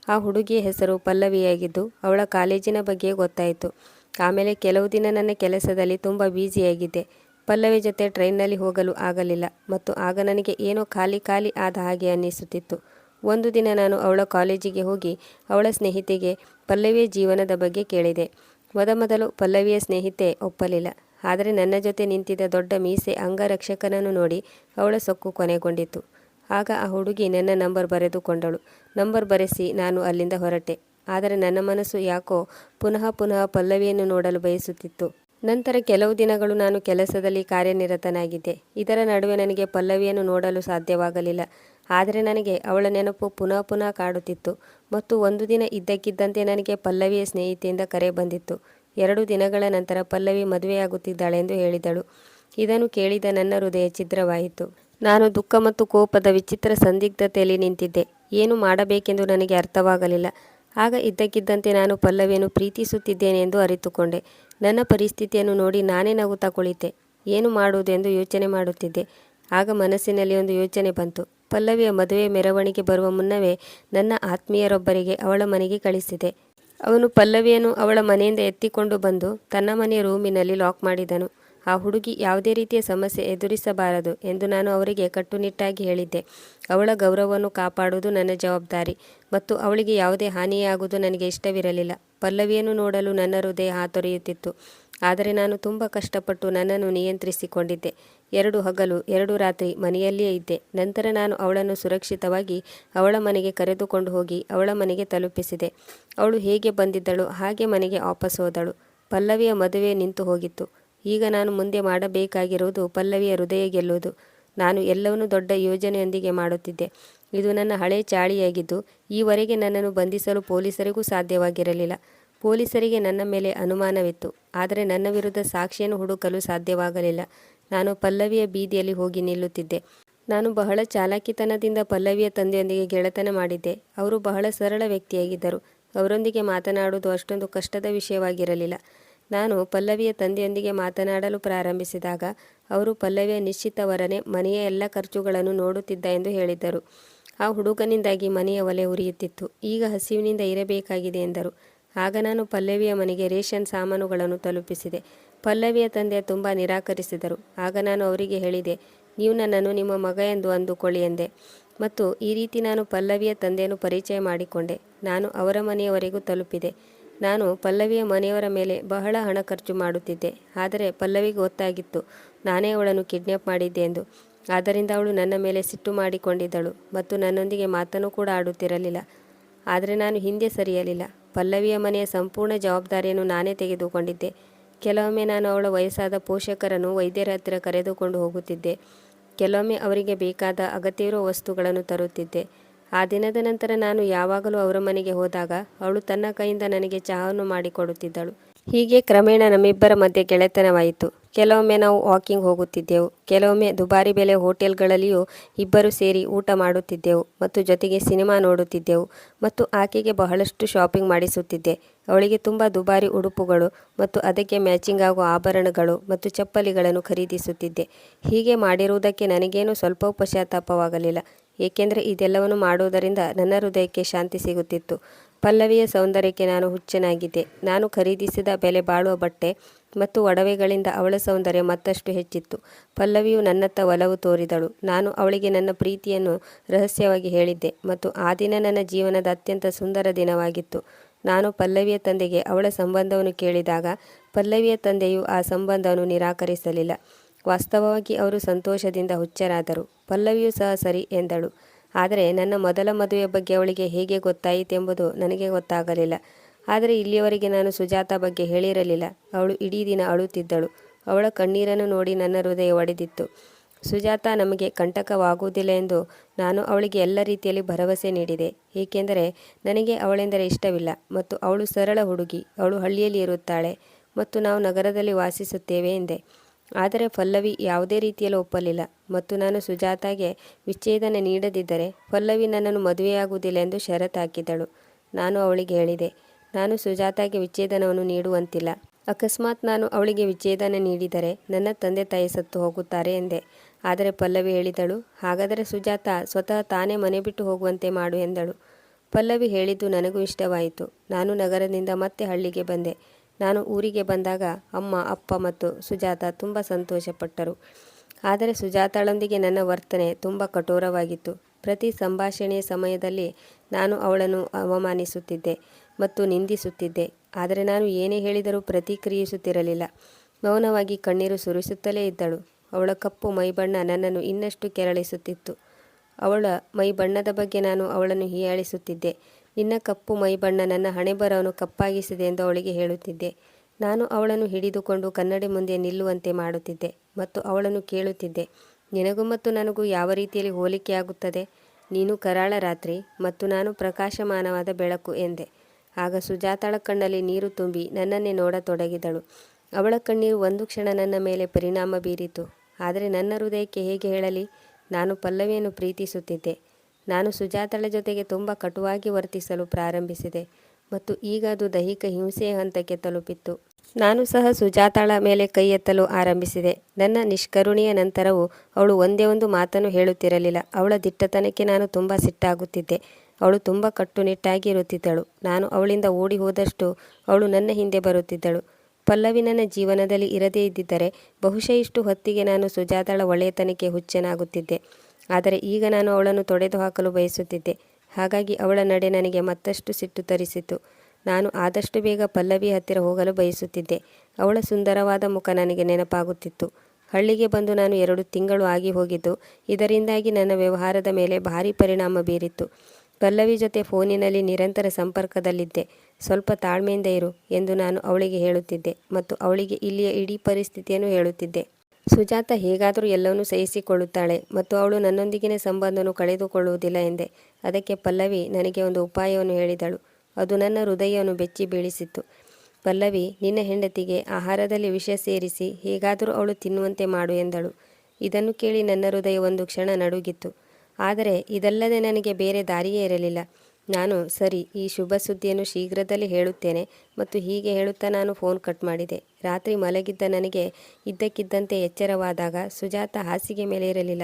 ಆ ಹುಡುಗಿಯ ಹೆಸರು ಪಲ್ಲವಿಯಾಗಿದ್ದು, ಅವಳ ಕಾಲೇಜಿನ ಬಗ್ಗೆ ಗೊತ್ತಾಯಿತು. ಆಮೇಲೆ ಕೆಲವು ದಿನ ನನ್ನ ಕೆಲಸದಲ್ಲಿ ತುಂಬ ಬ್ಯುಸಿಯಾಗಿದ್ದೆ. ಪಲ್ಲವಿ ಜೊತೆ ಟ್ರೈನ್ನಲ್ಲಿ ಹೋಗಲು ಆಗಲಿಲ್ಲ ಮತ್ತು ಆಗ ನನಗೆ ಏನೋ ಖಾಲಿ ಖಾಲಿ ಆದ ಹಾಗೆ ಅನ್ನಿಸುತ್ತಿತ್ತು. ಒಂದು ದಿನ ನಾನು ಅವಳ ಕಾಲೇಜಿಗೆ ಹೋಗಿ ಅವಳ ಸ್ನೇಹಿತೆಗೆ ಪಲ್ಲವಿಯ ಜೀವನದ ಬಗ್ಗೆ ಕೇಳಿದೆ. ಮೊದಮೊದಲು ಪಲ್ಲವಿಯ ಸ್ನೇಹಿತೆ ಒಪ್ಪಲಿಲ್ಲ. ಆದರೆ ನನ್ನ ಜೊತೆ ನಿಂತಿದ್ದ ದೊಡ್ಡ ಮೀಸೆ ಅಂಗರಕ್ಷಕನನ್ನು ನೋಡಿ ಅವಳ ಸೊಕ್ಕು ಕೊನೆಗೊಂಡಿತು ಆಗ ಆ ಹುಡುಗಿ ನನ್ನ ನಂಬರ್ ಬರೆದುಕೊಂಡಳು. ನಂಬರ್ ಬರೆಸಿ ನಾನು ಅಲ್ಲಿಂದ ಹೊರಟೆ. ಆದರೆ ನನ್ನ ಮನಸ್ಸು ಯಾಕೋ ಪುನಃ ಪುನಃ ಪಲ್ಲವಿಯನ್ನು ನೋಡಲು ಬಯಸುತ್ತಿತ್ತು. ನಂತರ ಕೆಲವು ದಿನಗಳು ನಾನು ಕೆಲಸದಲ್ಲಿ ಕಾರ್ಯನಿರತನಾಗಿದ್ದೆ. ಇದರ ನಡುವೆ ನನಗೆ ಪಲ್ಲವಿಯನ್ನು ನೋಡಲು ಸಾಧ್ಯವಾಗಲಿಲ್ಲ. ಆದರೆ ನನಗೆ ಅವಳ ನೆನಪು ಪುನಃ ಪುನಃ ಕಾಡುತ್ತಿತ್ತು. ಮತ್ತು ಒಂದು ದಿನ ಇದ್ದಕ್ಕಿದ್ದಂತೆ ನನಗೆ ಪಲ್ಲವಿಯ ಸ್ನೇಹಿತೆಯಿಂದ ಕರೆ ಬಂದಿತ್ತು. ಎರಡು ದಿನಗಳ ನಂತರ ಪಲ್ಲವಿ ಮದುವೆಯಾಗುತ್ತಿದ್ದಾಳೆಂದು ಹೇಳಿದಳು. ಇದನ್ನು ಕೇಳಿದ ನನ್ನ ಹೃದಯ ಛಿದ್ರವಾಯಿತು. ನಾನು ದುಃಖ ಮತ್ತು ಕೋಪದ ವಿಚಿತ್ರ ಸಂದಿಗ್ಧತೆಯಲ್ಲಿ ನಿಂತಿದ್ದೆ. ಏನು ಮಾಡಬೇಕೆಂದು ನನಗೆ ಅರ್ಥವಾಗಲಿಲ್ಲ. ಆಗ ಇದ್ದಕ್ಕಿದ್ದಂತೆ ನಾನು ಪಲ್ಲವಿಯನ್ನು ಪ್ರೀತಿಸುತ್ತಿದ್ದೇನೆ ಎಂದು ಅರಿತುಕೊಂಡೆ. ನನ್ನ ಪರಿಸ್ಥಿತಿಯನ್ನು ನೋಡಿ ನಾನೇ ನಗುತ್ತಾ ಕುಳಿತೆ ಏನು ಮಾಡುವುದೆಂದು ಯೋಚನೆ ಮಾಡುತ್ತಿದ್ದೆ. ಆಗ ಮನಸ್ಸಿನಲ್ಲಿ ಒಂದು ಯೋಚನೆ ಬಂತು. ಪಲ್ಲವಿಯ ಮದುವೆ ಮೆರವಣಿಗೆ ಬರುವ ಮುನ್ನವೇ ನನ್ನ ಆತ್ಮೀಯರೊಬ್ಬರಿಗೆ ಅವಳ ಮನೆಗೆ ಕಳಿಸಿದೆ. ಅವನು ಪಲ್ಲವಿಯನ್ನು ಅವಳ ಮನೆಯಿಂದ ಎತ್ತಿಕೊಂಡು ಬಂದು ತನ್ನ ಮನೆಯ ರೂಮಿನಲ್ಲಿ ಲಾಕ್ ಮಾಡಿದನು. ಆ ಹುಡುಗಿ ಯಾವುದೇ ರೀತಿಯ ಸಮಸ್ಯೆ ಎದುರಿಸಬಾರದು ಎಂದು ನಾನು ಅವರಿಗೆ ಕಟ್ಟುನಿಟ್ಟಾಗಿ ಹೇಳಿದ್ದೆ. ಅವಳ ಗೌರವವನ್ನು ಕಾಪಾಡುವುದು ನನ್ನ ಜವಾಬ್ದಾರಿ ಮತ್ತು ಅವಳಿಗೆ ಯಾವುದೇ ಹಾನಿಯಾಗುವುದು ನನಗೆ ಇಷ್ಟವಿರಲಿಲ್ಲ. ಪಲ್ಲವಿಯನ್ನು ನೋಡಲು ನನ್ನ ಹೃದಯ ಹಾತೊರೆಯುತ್ತಿತ್ತು. ಆದರೆ ನಾನು ತುಂಬ ಕಷ್ಟಪಟ್ಟು ನನ್ನನ್ನು ನಿಯಂತ್ರಿಸಿಕೊಂಡಿದ್ದೆ. ಎರಡು ಹಗಲು, ಎರಡು ರಾತ್ರಿ ಮನೆಯಲ್ಲಿಯೇ ಇದ್ದೆ. ನಂತರ ನಾನು ಅವಳನ್ನು ಸುರಕ್ಷಿತವಾಗಿ ಅವಳ ಮನೆಗೆ ಕರೆದುಕೊಂಡು ಹೋಗಿ ಅವಳ ಮನೆಗೆ ತಲುಪಿಸಿದೆ. ಅವಳು ಹೇಗೆ ಬಂದಿದ್ದಳು, ಹಾಗೆ ಮನೆಗೆ ವಾಪಸ್ ಹೋದಳು. ಪಲ್ಲವಿಯ ಮದುವೆ ನಿಂತು ಹೋಗಿತ್ತು. ಈಗ ನಾನು ಮುಂದೆ ಮಾಡಬೇಕಾಗಿರುವುದು ಪಲ್ಲವಿಯ ಹೃದಯ ಗೆಲ್ಲುವುದು. ನಾನು ಎಲ್ಲವನ್ನೂ ದೊಡ್ಡ ಯೋಜನೆಯೊಂದಿಗೆ ಮಾಡುತ್ತಿದ್ದೆ. ಇದು ನನ್ನ ಹಳೆ ಚಾಳಿಯಾಗಿದ್ದು, ಈವರೆಗೆ ನನ್ನನ್ನು ಬಂಧಿಸಲು ಪೊಲೀಸರಿಗೂ ಸಾಧ್ಯವಾಗಿರಲಿಲ್ಲ. ಪೊಲೀಸರಿಗೆ ನನ್ನ ಮೇಲೆ ಅನುಮಾನವಿತ್ತು, ಆದರೆ ನನ್ನ ವಿರುದ್ಧ ಸಾಕ್ಷಿಯನ್ನು ಹುಡುಕಲು ಸಾಧ್ಯವಾಗಲಿಲ್ಲ. ನಾನು ಪಲ್ಲವಿಯ ಬೀದಿಯಲ್ಲಿ ಹೋಗಿ ನಿಲ್ಲುತ್ತಿದ್ದೆ. ನಾನು ಬಹಳ ಚಾಲಾಕಿತನದಿಂದ ಪಲ್ಲವಿಯ ತಂದೆಯೊಂದಿಗೆ ಗೆಳೆತನ ಮಾಡಿದ್ದೆ. ಅವರು ಬಹಳ ಸರಳ ವ್ಯಕ್ತಿಯಾಗಿದ್ದರು. ಅವರೊಂದಿಗೆ ಮಾತನಾಡುವುದು ಅಷ್ಟೊಂದು ಕಷ್ಟದ ವಿಷಯವಾಗಿರಲಿಲ್ಲ. ನಾನು ಪಲ್ಲವಿಯ ತಂದೆಯೊಂದಿಗೆ ಮಾತನಾಡಲು ಪ್ರಾರಂಭಿಸಿದಾಗ ಅವರು ಪಲ್ಲವಿಯ ನಿಶ್ಚಿತವರನೆ ಮನೆಯ ಎಲ್ಲ ಖರ್ಚುಗಳನ್ನು ನೋಡುತ್ತಿದ್ದ ಎಂದು ಹೇಳಿದ್ದರು. ಆ ಹುಡುಗನಿಂದಾಗಿ ಮನೆಯ ಒಲೆ ಉರಿಯುತ್ತಿತ್ತು. ಈಗ ಹಸಿವಿನಿಂದ ಇರಬೇಕಾಗಿದೆ ಎಂದರು. ಆಗ ನಾನು ಪಲ್ಲವಿಯ ಮನೆಗೆ ರೇಷನ್ ಸಾಮಾನುಗಳನ್ನು ತಲುಪಿಸಿದೆ. ಪಲ್ಲವಿಯ ತಂದೆ ತುಂಬ ನಿರಾಕರಿಸಿದರು. ಆಗ ನಾನು ಅವರಿಗೆ ಹೇಳಿದೆ, ನೀವು ನನ್ನನ್ನು ನಿಮ್ಮ ಮಗ ಎಂದು ಅಂದುಕೊಳ್ಳಿ ಎಂದೆ. ಮತ್ತು ಈ ರೀತಿ ನಾನು ಪಲ್ಲವಿಯ ತಂದೆಯನ್ನು ಪರಿಚಯ ಮಾಡಿಕೊಂಡೆ. ನಾನು ಅವರ ಮನೆಯವರೆಗೂ ತಲುಪಿದೆ. ನಾನು ಪಲ್ಲವಿಯ ಮನೆಯವರ ಮೇಲೆ ಬಹಳ ಹಣ ಖರ್ಚು ಮಾಡುತ್ತಿದ್ದೆ. ಆದರೆ ಪಲ್ಲವಿಗೆ ಗೊತ್ತಾಗಿತ್ತು ನಾನೇ ಅವಳನ್ನು ಕಿಡ್ನ್ಯಾಪ್ ಮಾಡಿದ್ದೆ ಎಂದು. ಆದ್ದರಿಂದ ಅವಳು ನನ್ನ ಮೇಲೆ ಸಿಟ್ಟು ಮಾಡಿಕೊಂಡಿದ್ದಳು ಮತ್ತು ನನ್ನೊಂದಿಗೆ ಮಾತನ್ನು ಕೂಡ ಆಡುತ್ತಿರಲಿಲ್ಲ. ಆದರೆ ನಾನು ಹಿಂದೆ ಸರಿಯಲಿಲ್ಲ. ಪಲ್ಲವಿಯ ಮನೆಯ ಸಂಪೂರ್ಣ ಜವಾಬ್ದಾರಿಯನ್ನು ನಾನೇ ತೆಗೆದುಕೊಂಡಿದ್ದೆ. ಕೆಲವೊಮ್ಮೆ ನಾನು ಅವಳ ವಯಸ್ಸಾದ ಪೋಷಕರನ್ನು ವೈದ್ಯರ ಹತ್ತಿರ ಕರೆದುಕೊಂಡು ಹೋಗುತ್ತಿದ್ದೆ. ಕೆಲವೊಮ್ಮೆ ಅವರಿಗೆ ಬೇಕಾದ ಅಗತ್ಯವಿರುವ ವಸ್ತುಗಳನ್ನು ತರುತ್ತಿದ್ದೆ. ಆ ದಿನದ ನಂತರ ನಾನು ಯಾವಾಗಲೂ ಅವರ ಮನೆಗೆ ಹೋದಾಗ ಅವಳು ತನ್ನ ಕೈಯಿಂದ ನನಗೆ ಚಹಾವನ್ನು ಮಾಡಿಕೊಡುತ್ತಿದ್ದಳು. ಹೀಗೆ ಕ್ರಮೇಣ ನಮ್ಮಿಬ್ಬರ ಮಧ್ಯೆ ಗೆಳೆತನವಾಯಿತು. ಕೆಲವೊಮ್ಮೆ ನಾವು ವಾಕಿಂಗ್ ಹೋಗುತ್ತಿದ್ದೆವು. ಕೆಲವೊಮ್ಮೆ ದುಬಾರಿ ಬೆಲೆ ಹೋಟೆಲ್ಗಳಲ್ಲಿಯೂ ಇಬ್ಬರು ಸೇರಿ ಊಟ ಮಾಡುತ್ತಿದ್ದೆವು ಮತ್ತು ಜೊತೆಗೆ ಸಿನಿಮಾ ನೋಡುತ್ತಿದ್ದೆವು ಮತ್ತು ಆಕೆಗೆ ಬಹಳಷ್ಟು ಶಾಪಿಂಗ್ ಮಾಡಿಸುತ್ತಿದ್ದೆ. ಅವಳಿಗೆ ತುಂಬ ದುಬಾರಿ ಉಡುಪುಗಳು ಮತ್ತು ಅದಕ್ಕೆ ಮ್ಯಾಚಿಂಗ್ ಆಗುವ ಆಭರಣಗಳು ಮತ್ತು ಚಪ್ಪಲಿಗಳನ್ನು ಖರೀದಿಸುತ್ತಿದ್ದೆ. ಹೀಗೆ ಮಾಡಿರುವುದಕ್ಕೆ ನನಗೇನು ಸ್ವಲ್ಪ ಪಶ್ಚಾತ್ತಾಪವಾಗಲಿಲ್ಲ ಏಕೆಂದರೆ ಇದೆಲ್ಲವನ್ನು ಮಾಡುವುದರಿಂದ ನನ್ನ ಹೃದಯಕ್ಕೆ ಶಾಂತಿ ಸಿಗುತ್ತಿತ್ತು. ಪಲ್ಲವಿಯ ಸೌಂದರ್ಯಕ್ಕೆ ನಾನು ಹುಚ್ಚನಾಗಿದ್ದೆ. ನಾನು ಖರೀದಿಸಿದ ಬೆಲೆ ಬಾಳುವ ಬಟ್ಟೆ ಮತ್ತು ಒಡವೆಗಳಿಂದ ಅವಳ ಸೌಂದರ್ಯ ಮತ್ತಷ್ಟು ಹೆಚ್ಚಿತ್ತು. ಪಲ್ಲವಿಯು ನನ್ನತ್ತ ಒಲವು ತೋರಿದಳು. ನಾನು ಅವಳಿಗೆ ನನ್ನ ಪ್ರೀತಿಯನ್ನು ರಹಸ್ಯವಾಗಿ ಹೇಳಿದ್ದೆ ಮತ್ತು ಆ ದಿನ ನನ್ನ ಜೀವನದ ಅತ್ಯಂತ ಸುಂದರ ದಿನವಾಗಿತ್ತು. ನಾನು ಪಲ್ಲವಿಯ ತಂದೆಗೆ ಅವಳ ಸಂಬಂಧವನ್ನು ಕೇಳಿದಾಗ ಪಲ್ಲವಿಯ ತಂದೆಯು ಆ ಸಂಬಂಧವನ್ನು ನಿರಾಕರಿಸಲಿಲ್ಲ. ವಾಸ್ತವವಾಗಿ ಅವರು ಸಂತೋಷದಿಂದ ಹುಚ್ಚರಾದರು. ಪಲ್ಲವಿಯು ಸಹ ಸರಿ ಎಂದಳು. ಆದರೆ ನನ್ನ ಮೊದಲ ಮದುವೆಯ ಬಗ್ಗೆ ಅವಳಿಗೆ ಹೇಗೆ ಗೊತ್ತಾಯಿತೆಂಬುದು ನನಗೆ ಗೊತ್ತಾಗಲಿಲ್ಲ. ಆದರೆ ಇಲ್ಲಿಯವರೆಗೆ ನಾನು ಸುಜಾತ ಬಗ್ಗೆ ಹೇಳಿರಲಿಲ್ಲ. ಅವಳು ಇಡೀ ದಿನ ಅಳುತ್ತಿದ್ದಳು. ಅವಳ ಕಣ್ಣೀರನ್ನು ನೋಡಿ ನನ್ನ ಹೃದಯ ಒಡೆದಿತ್ತು. ಸುಜಾತ ನಮಗೆ ಕಂಟಕವಾಗುವುದಿಲ್ಲ ಎಂದು ನಾನು ಅವಳಿಗೆ ಎಲ್ಲ ರೀತಿಯಲ್ಲಿ ಭರವಸೆ ನೀಡಿದೆ. ಏಕೆಂದರೆ ನನಗೆ ಅವಳೆಂದರೆ ಇಷ್ಟವಿಲ್ಲ. ಮತ್ತು ಅವಳು ಸರಳ ಹುಡುಗಿ. ಅವಳು ಹಳ್ಳಿಯಲ್ಲಿ ಇರುತ್ತಾಳೆ. ಮತ್ತು ನಾವು ನಗರದಲ್ಲಿ ವಾಸಿಸುತ್ತೇವೆ ಎಂದೆ. ಆದರೆ ಪಲ್ಲವಿ ಯಾವುದೇ ರೀತಿಯಲ್ಲಿ ಒಪ್ಪಲಿಲ್ಲ. ಮತ್ತು ನಾನು ಸುಜಾತಾಗೆ ವಿಚ್ಛೇದನ ನೀಡದಿದ್ದರೆ ಪಲ್ಲವಿ ನನ್ನನ್ನು ಮದುವೆಯಾಗುವುದಿಲ್ಲ ಎಂದು ಷರತ್ತು ಹಾಕಿದಳು ನಾನು ಅವಳಿಗೆ ಹೇಳಿದೆ, ನಾನು ಸುಜಾತಾಗೆ ವಿಚ್ಛೇದನವನ್ನು ನೀಡುವಂತಿಲ್ಲ. ಅಕಸ್ಮಾತ್ ನಾನು ಅವಳಿಗೆ ವಿಚ್ಛೇದನ ನೀಡಿದರೆ ನನ್ನ ತಂದೆ ತಾಯಿ ಸತ್ತು ಹೋಗುತ್ತಾರೆ ಎಂದೆ. ಆದರೆ ಪಲ್ಲವಿ ಹೇಳಿದಳು, ಹಾಗಾದರೆ ಸುಜಾತ ಸ್ವತಃ ತಾನೇ ಮನೆ ಬಿಟ್ಟು ಹೋಗುವಂತೆ ಮಾಡು ಎಂದಳು. ಪಲ್ಲವಿ ಹೇಳಿದ್ದು ನನಗೂ ಇಷ್ಟವಾಯಿತು. ನಾನು ನಗರದಿಂದ ಮತ್ತೆ ಹಳ್ಳಿಗೆ ಬಂದೆ. ನಾನು ಊರಿಗೆ ಬಂದಾಗ ಅಮ್ಮ, ಅಪ್ಪ ಮತ್ತು ಸುಜಾತ ತುಂಬ ಸಂತೋಷಪಟ್ಟರು. ಆದರೆ ಸುಜಾತಾಳೊಂದಿಗೆ ನನ್ನ ವರ್ತನೆ ತುಂಬ ಕಠೋರವಾಗಿತ್ತು. ಪ್ರತಿ ಸಂಭಾಷಣೆಯ ಸಮಯದಲ್ಲಿ ನಾನು ಅವಳನ್ನು ಅವಮಾನಿಸುತ್ತಿದ್ದೆ ಮತ್ತು ನಿಂದಿಸುತ್ತಿದ್ದೆ. ಆದರೆ ನಾನು ಏನೇ ಹೇಳಿದರೂ ಪ್ರತಿಕ್ರಿಯಿಸುತ್ತಿರಲಿಲ್ಲ. ಮೌನವಾಗಿ ಕಣ್ಣೀರು ಸುರಿಸುತ್ತಲೇ ಇದ್ದಳು. ಅವಳ ಕಪ್ಪು ಮೈಬಣ್ಣ ನನ್ನನ್ನು ಇನ್ನಷ್ಟು ಕೆರಳಿಸುತ್ತಿತ್ತು. ಅವಳ ಮೈ ಬಣ್ಣದ ಬಗ್ಗೆ ನಾನು ಅವಳನ್ನು ಹೀಯಾಳಿಸುತ್ತಿದ್ದೆ. ನಿನ್ನ ಕಪ್ಪು ಮೈಬಣ್ಣ ನನ್ನ ಹಣೆಬರವನ್ನು ಕಪ್ಪಾಗಿಸಿದೆ ಎಂದು ಅವಳಿಗೆ ಹೇಳುತ್ತಿದ್ದೆ. ನಾನು ಅವಳನ್ನು ಹಿಡಿದುಕೊಂಡು ಕನ್ನಡಿ ಮುಂದೆ ನಿಲ್ಲುವಂತೆ ಮಾಡುತ್ತಿದ್ದೆ ಮತ್ತು ಅವಳನ್ನು ಕೇಳುತ್ತಿದ್ದೆ. ನಿನಗೂ ಮತ್ತು ನನಗೂ ಯಾವ ರೀತಿಯಲ್ಲಿ ಹೋಲಿಕೆಯಾಗುತ್ತದೆ ನೀನು ಕರಾಳ ರಾತ್ರಿ ಮತ್ತು ನಾನು ಪ್ರಕಾಶಮಾನವಾದ ಬೆಳಕು ಎಂದೆ. ಆಗ ಸುಜಾತಾಳ ಕಣ್ಣಲ್ಲಿ ನೀರು ತುಂಬಿ ನನ್ನನ್ನೇ ನೋಡತೊಡಗಿದಳು ಅವಳ ಕಣ್ಣೀರು ಒಂದು ಕ್ಷಣ ನನ್ನ ಮೇಲೆ ಪರಿಣಾಮ ಬೀರಿತು. ಆದರೆ ನನ್ನ ಹೃದಯಕ್ಕೆ ಹೇಗೆ ಹೇಳಲಿ? ನಾನು ಪಲ್ಲವಿಯನ್ನು ಪ್ರೀತಿಸುತ್ತಿದ್ದೆ. ನಾನು ಸುಜಾತಳ ಜೊತೆಗೆ ತುಂಬ ಕಟುವಾಗಿ ವರ್ತಿಸಲು ಪ್ರಾರಂಭಿಸಿದೆ ಮತ್ತು ಈಗ ಅದು ದೈಹಿಕ ಹಿಂಸೆಯ ಹಂತಕ್ಕೆ ತಲುಪಿತ್ತು. ನಾನು ಸಹ ಸುಜಾತಾಳ ಮೇಲೆ ಕೈ ಎತ್ತಲು ಆರಂಭಿಸಿದೆ. ನನ್ನ ನಿಷ್ಕರುಣೆಯ ನಂತರವೂ ಅವಳು ಒಂದೇ ಒಂದು ಮಾತನ್ನು ಹೇಳುತ್ತಿರಲಿಲ್ಲ. ಅವಳ ದಿಟ್ಟತನಕ್ಕೆ ನಾನು ತುಂಬ ಸಿಟ್ಟಾಗುತ್ತಿದ್ದೆ. ಅವಳು ತುಂಬ ಕಟ್ಟುನಿಟ್ಟಾಗಿ ಇರುತ್ತಿದ್ದಳು. ನಾನು ಅವಳಿಂದ ಓಡಿ ಹೋದಷ್ಟು ಅವಳು ನನ್ನ ಹಿಂದೆ ಬರುತ್ತಿದ್ದಳು. ಪಲ್ಲವಿ ನನ್ನ ಜೀವನದಲ್ಲಿ ಇರದೇ ಇದ್ದಿದ್ದರೆ ಬಹುಶಃ ಇಷ್ಟು ಹೊತ್ತಿಗೆ ನಾನು ಸುಜಾತಾಳ ಒಳ್ಳೆಯತನಕ್ಕೆ ಹುಚ್ಚನಾಗುತ್ತಿದ್ದೆ. ಆದರೆ ಈಗ ನಾನು ಅವಳನ್ನು ತೊಡೆದು ಹಾಕಲು ಬಯಸುತ್ತಿದ್ದೆ. ಹಾಗಾಗಿ ಅವಳ ನಡೆ ನನಗೆ ಮತ್ತಷ್ಟು ಸಿಟ್ಟು ತರಿಸಿತು. ನಾನು ಆದಷ್ಟು ಬೇಗ ಪಲ್ಲವಿ ಹತ್ತಿರ ಹೋಗಲು ಬಯಸುತ್ತಿದ್ದೆ. ಅವಳ ಸುಂದರವಾದ ಮುಖ ನನಗೆ ನೆನಪಾಗುತ್ತಿತ್ತು. ಹಳ್ಳಿಗೆ ಬಂದು ನಾನು ಎರಡು ತಿಂಗಳು ಆಗಿ ಹೋಗಿದ್ದು. ಇದರಿಂದಾಗಿ ನನ್ನ ವ್ಯವಹಾರದ ಮೇಲೆ ಭಾರಿ ಪರಿಣಾಮ ಬೀರಿತ್ತು. ಪಲ್ಲವಿ ಜೊತೆ ಫೋನಿನಲ್ಲಿ ನಿರಂತರ ಸಂಪರ್ಕದಲ್ಲಿದ್ದೆ. ಸ್ವಲ್ಪ ತಾಳ್ಮೆಯಿಂದ ಇರು ಎಂದು ನಾನು ಅವಳಿಗೆ ಹೇಳುತ್ತಿದ್ದೆ ಮತ್ತು ಅವಳಿಗೆ ಇಲ್ಲಿಯ ಇಡೀ ಪರಿಸ್ಥಿತಿಯನ್ನು ಹೇಳುತ್ತಿದ್ದೆ. ಸುಜಾತ ಹೇಗಾದರೂ ಎಲ್ಲವನ್ನೂ ಸಹಿಸಿಕೊಳ್ಳುತ್ತಾಳೆ ಮತ್ತು ಅವಳು ನನ್ನೊಂದಿಗಿನ ಸಂಬಂಧವನ್ನು ಕಳೆದುಕೊಳ್ಳುವುದಿಲ್ಲ ಎಂದೆ. ಅದಕ್ಕೆ ಪಲ್ಲವಿ ನನಗೆ ಒಂದು ಉಪಾಯವನ್ನು ಹೇಳಿದಳು. ಅದು ನನ್ನ ಹೃದಯವನ್ನು ಬೆಚ್ಚಿ ಬೀಳಿಸಿತ್ತು. ಪಲ್ಲವಿ, ನಿನ್ನ ಹೆಂಡತಿಗೆ ಆಹಾರದಲ್ಲಿ ವಿಷ ಸೇರಿಸಿ, ಹೇಗಾದರೂ ಅವಳು ತಿನ್ನುವಂತೆ ಮಾಡು ಎಂದಳು. ಇದನ್ನು ಕೇಳಿ ನನ್ನ ಹೃದಯ ಒಂದು ಕ್ಷಣ ನಡುಗಿತ್ತು. ಆದರೆ ಇದಲ್ಲದೆ ನನಗೆ ಬೇರೆ ದಾರಿಯೇ ಇರಲಿಲ್ಲ. ನಾನು, ಸರಿ, ಈ ಶುಭ ಸುದ್ದಿಯನ್ನು ಶೀಘ್ರದಲ್ಲಿ ಹೇಳುತ್ತೇನೆ ಮತ್ತು ಹೀಗೆ ಹೇಳುತ್ತಾ ನಾನು ಫೋನ್ ಕಟ್ ಮಾಡಿದೆ. ರಾತ್ರಿ ಮಲಗಿದ್ದ ನನಗೆ ಇದ್ದಕ್ಕಿದ್ದಂತೆ ಎಚ್ಚರವಾದಾಗ ಸುಜಾತ ಹಾಸಿಗೆ ಮೇಲೆ ಇರಲಿಲ್ಲ.